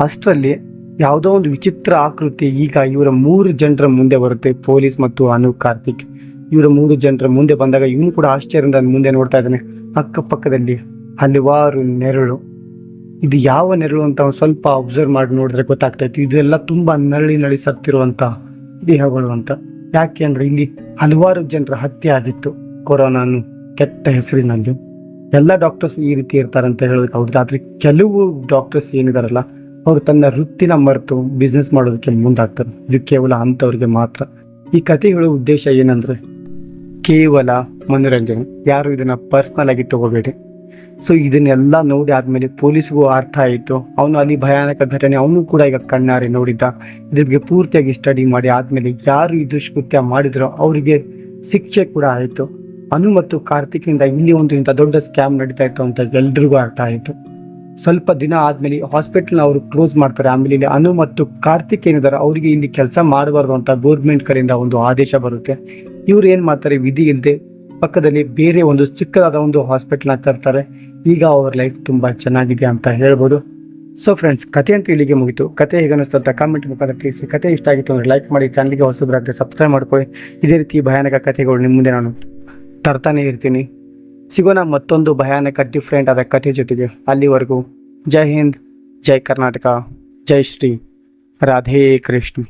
ಅಷ್ಟರಲ್ಲಿ ಯಾವುದೋ ಒಂದು ವಿಚಿತ್ರ ಆಕೃತಿ, ಈಗ ಇವರ ಮೂರು ಜನರ ಮುಂದೆ ಬರುತ್ತೆ ಪೊಲೀಸ್ ಮತ್ತು ಅನು ಕಾರ್ತಿಕ್. ಇವರ ಮೂರು ಜನರ ಮುಂದೆ ಬಂದಾಗ ಇವನು ಕೂಡ ಆಶ್ಚರ್ಯದಿಂದ ಮುಂದೆ ನೋಡ್ತಾ ಇದ್ದಾನೆ. ಅಕ್ಕಪಕ್ಕದಲ್ಲಿ ಹಲವಾರು ನೆರಳು. ಇದು ಯಾವ ನೆರಳು ಅಂತ ಸ್ವಲ್ಪ ಅಬ್ಸರ್ವ್ ಮಾಡಿ ನೋಡಿದ್ರೆ ಗೊತ್ತಾಗ್ತಾ ಇತ್ತು. ಇದೆಲ್ಲ ತುಂಬಾ ನರಳಿ ನಳಿ ಸತ್ತಿರುವಂತ ದೇಹಗಳು ಅಂತ. ಯಾಕೆ ಅಂದ್ರೆ ಇಲ್ಲಿ ಹಲವಾರು ಜನರ ಹತ್ಯೆ ಆಗಿತ್ತು ಕೊರೋನಾನು ಕೆಟ್ಟ ಹೆಸರಿನಲ್ಲಿ. ಎಲ್ಲ ಡಾಕ್ಟರ್ಸ್ ಈ ರೀತಿ ಇರ್ತಾರೆ ಅಂತ ಹೇಳೋದಕ್ಕೆ ಹೌದು. ಆದ್ರೆ ಕೆಲವು ಡಾಕ್ಟರ್ಸ್ ಏನಿದಾರಲ್ಲ, ಅವರು ತನ್ನ ವೃತ್ತಿನ ಮರೆತು ಬಿಸ್ನೆಸ್ ಮಾಡೋದಕ್ಕೆ ಮುಂದಾಗ್ತಾರೆ. ಇದು ಕೇವಲ ಅಂಥವ್ರಿಗೆ ಮಾತ್ರ. ಈ ಕಥೆ ಹೇಳೋ ಉದ್ದೇಶ ಏನಂದ್ರೆ, ಕೇವಲ ಮನೋರಂಜನೆ. ಯಾರು ಇದನ್ನ ಪರ್ಸ್ನಲ್ ಆಗಿ ತಗೋಬೇಡಿ. ಸೊ ಇದನ್ನೆಲ್ಲ ನೋಡಿ ಆದಮೇಲೆ ಪೊಲೀಸ್ಗೂ ಅರ್ಥ ಆಯಿತು. ಅವನು ಅಲ್ಲಿ ಭಯಾನಕ ಘಟನೆ, ಅವನು ಕೂಡ ಈಗ ಕಣ್ಣಾರೆ ನೋಡಿದ್ದ. ಇದ್ರ ಬಗ್ಗೆ ಪೂರ್ತಿಯಾಗಿ ಸ್ಟಡಿ ಮಾಡಿ ಆದಮೇಲೆ ಯಾರು ಈ ದುಷ್ಕೃತ್ಯ ಮಾಡಿದ್ರೋ ಅವರಿಗೆ ಶಿಕ್ಷೆ ಕೂಡ ಆಯಿತು. ಅನು ಮತ್ತು ಕಾರ್ತಿಕ್ನಿಂದ ಇಲ್ಲಿ ಒಂದು ಇಂಥ ದೊಡ್ಡ ಸ್ಕ್ಯಾಮ್ ನಡೀತಾ ಇತ್ತು ಅಂತ ಎಲ್ರಿಗೂ ಅರ್ಥ ಆಯಿತು. ಸ್ವಲ್ಪ ದಿನ ಆದಮೇಲೆ ಹಾಸ್ಪಿಟಲ್ನ ಅವರು ಕ್ಲೋಸ್ ಮಾಡ್ತಾರೆ. ಆಮೇಲೆ ಇಲ್ಲಿ ಅನು ಮತ್ತು ಕಾರ್ತಿಕ್ ಏನಿದ್ದಾರೆ ಅವರಿಗೆ ಇಲ್ಲಿ ಕೆಲಸ ಮಾಡಬಾರ್ದು ಅಂತ ಗೌರ್ಮೆಂಟ್ ಕಡೆಯಿಂದ ಒಂದು ಆದೇಶ ಬರುತ್ತೆ. ಇವ್ರು ಏನು ಮಾಡ್ತಾರೆ? ವಿಧಿ ಇಲ್ಲದೆ ಪಕ್ಕದಲ್ಲಿ ಬೇರೆ ಒಂದು ಚಿಕ್ಕದಾದ ಒಂದು ಹಾಸ್ಪಿಟ್ಲ್ನ ತರ್ತಾರೆ. ಈಗ ಅವ್ರ ಲೈಫ್ ತುಂಬಾ ಚೆನ್ನಾಗಿದೆ ಅಂತ ಹೇಳ್ಬೋದು. ಸೊ ಫ್ರೆಂಡ್ಸ್ ಕತೆ ಅಂತ ಇಲ್ಲಿಗೆ ಮುಗಿತು. ಕತೆ ಹೇಗೆ ಅನ್ನಿಸ್ತು ಅಂತ ಕಾಮೆಂಟ್ ಮುಖಾಂತರ ತಿಳಿಸಿ. ಕತೆ ಇಷ್ಟ ಆಗಿತ್ತು ಅಂದರೆ ಲೈಕ್ ಮಾಡಿ ಚಾನಲ್ಗೆ ಹೊಸಬರಾದ್ರೆ ಸಬ್ಸ್ಕ್ರೈಬ್ ಮಾಡ್ಕೊಳ್ಳಿ. ಇದೇ ರೀತಿ ಭಯಾನಕ ಕಥೆಗಳು ನಿಮ್ಮ ಮುಂದೆ ನಾನು ತರ್ತಾನೆ ಇರ್ತೀನಿ. ಸಿಗೋಣ ಮತ್ತೊಂದು ಭಯಾನಕ ಡಿಫ್ರೆಂಟ್ ಆದ ಕಥೆ ಜೊತೆಗೆ ಅಲ್ಲಿವರೆಗೂ. ಜೈ ಹಿಂದ್, ಜೈ ಕರ್ನಾಟಕ, ಜೈ ಶ್ರೀ. ರಾಧೇ ಕೃಷ್ಣ.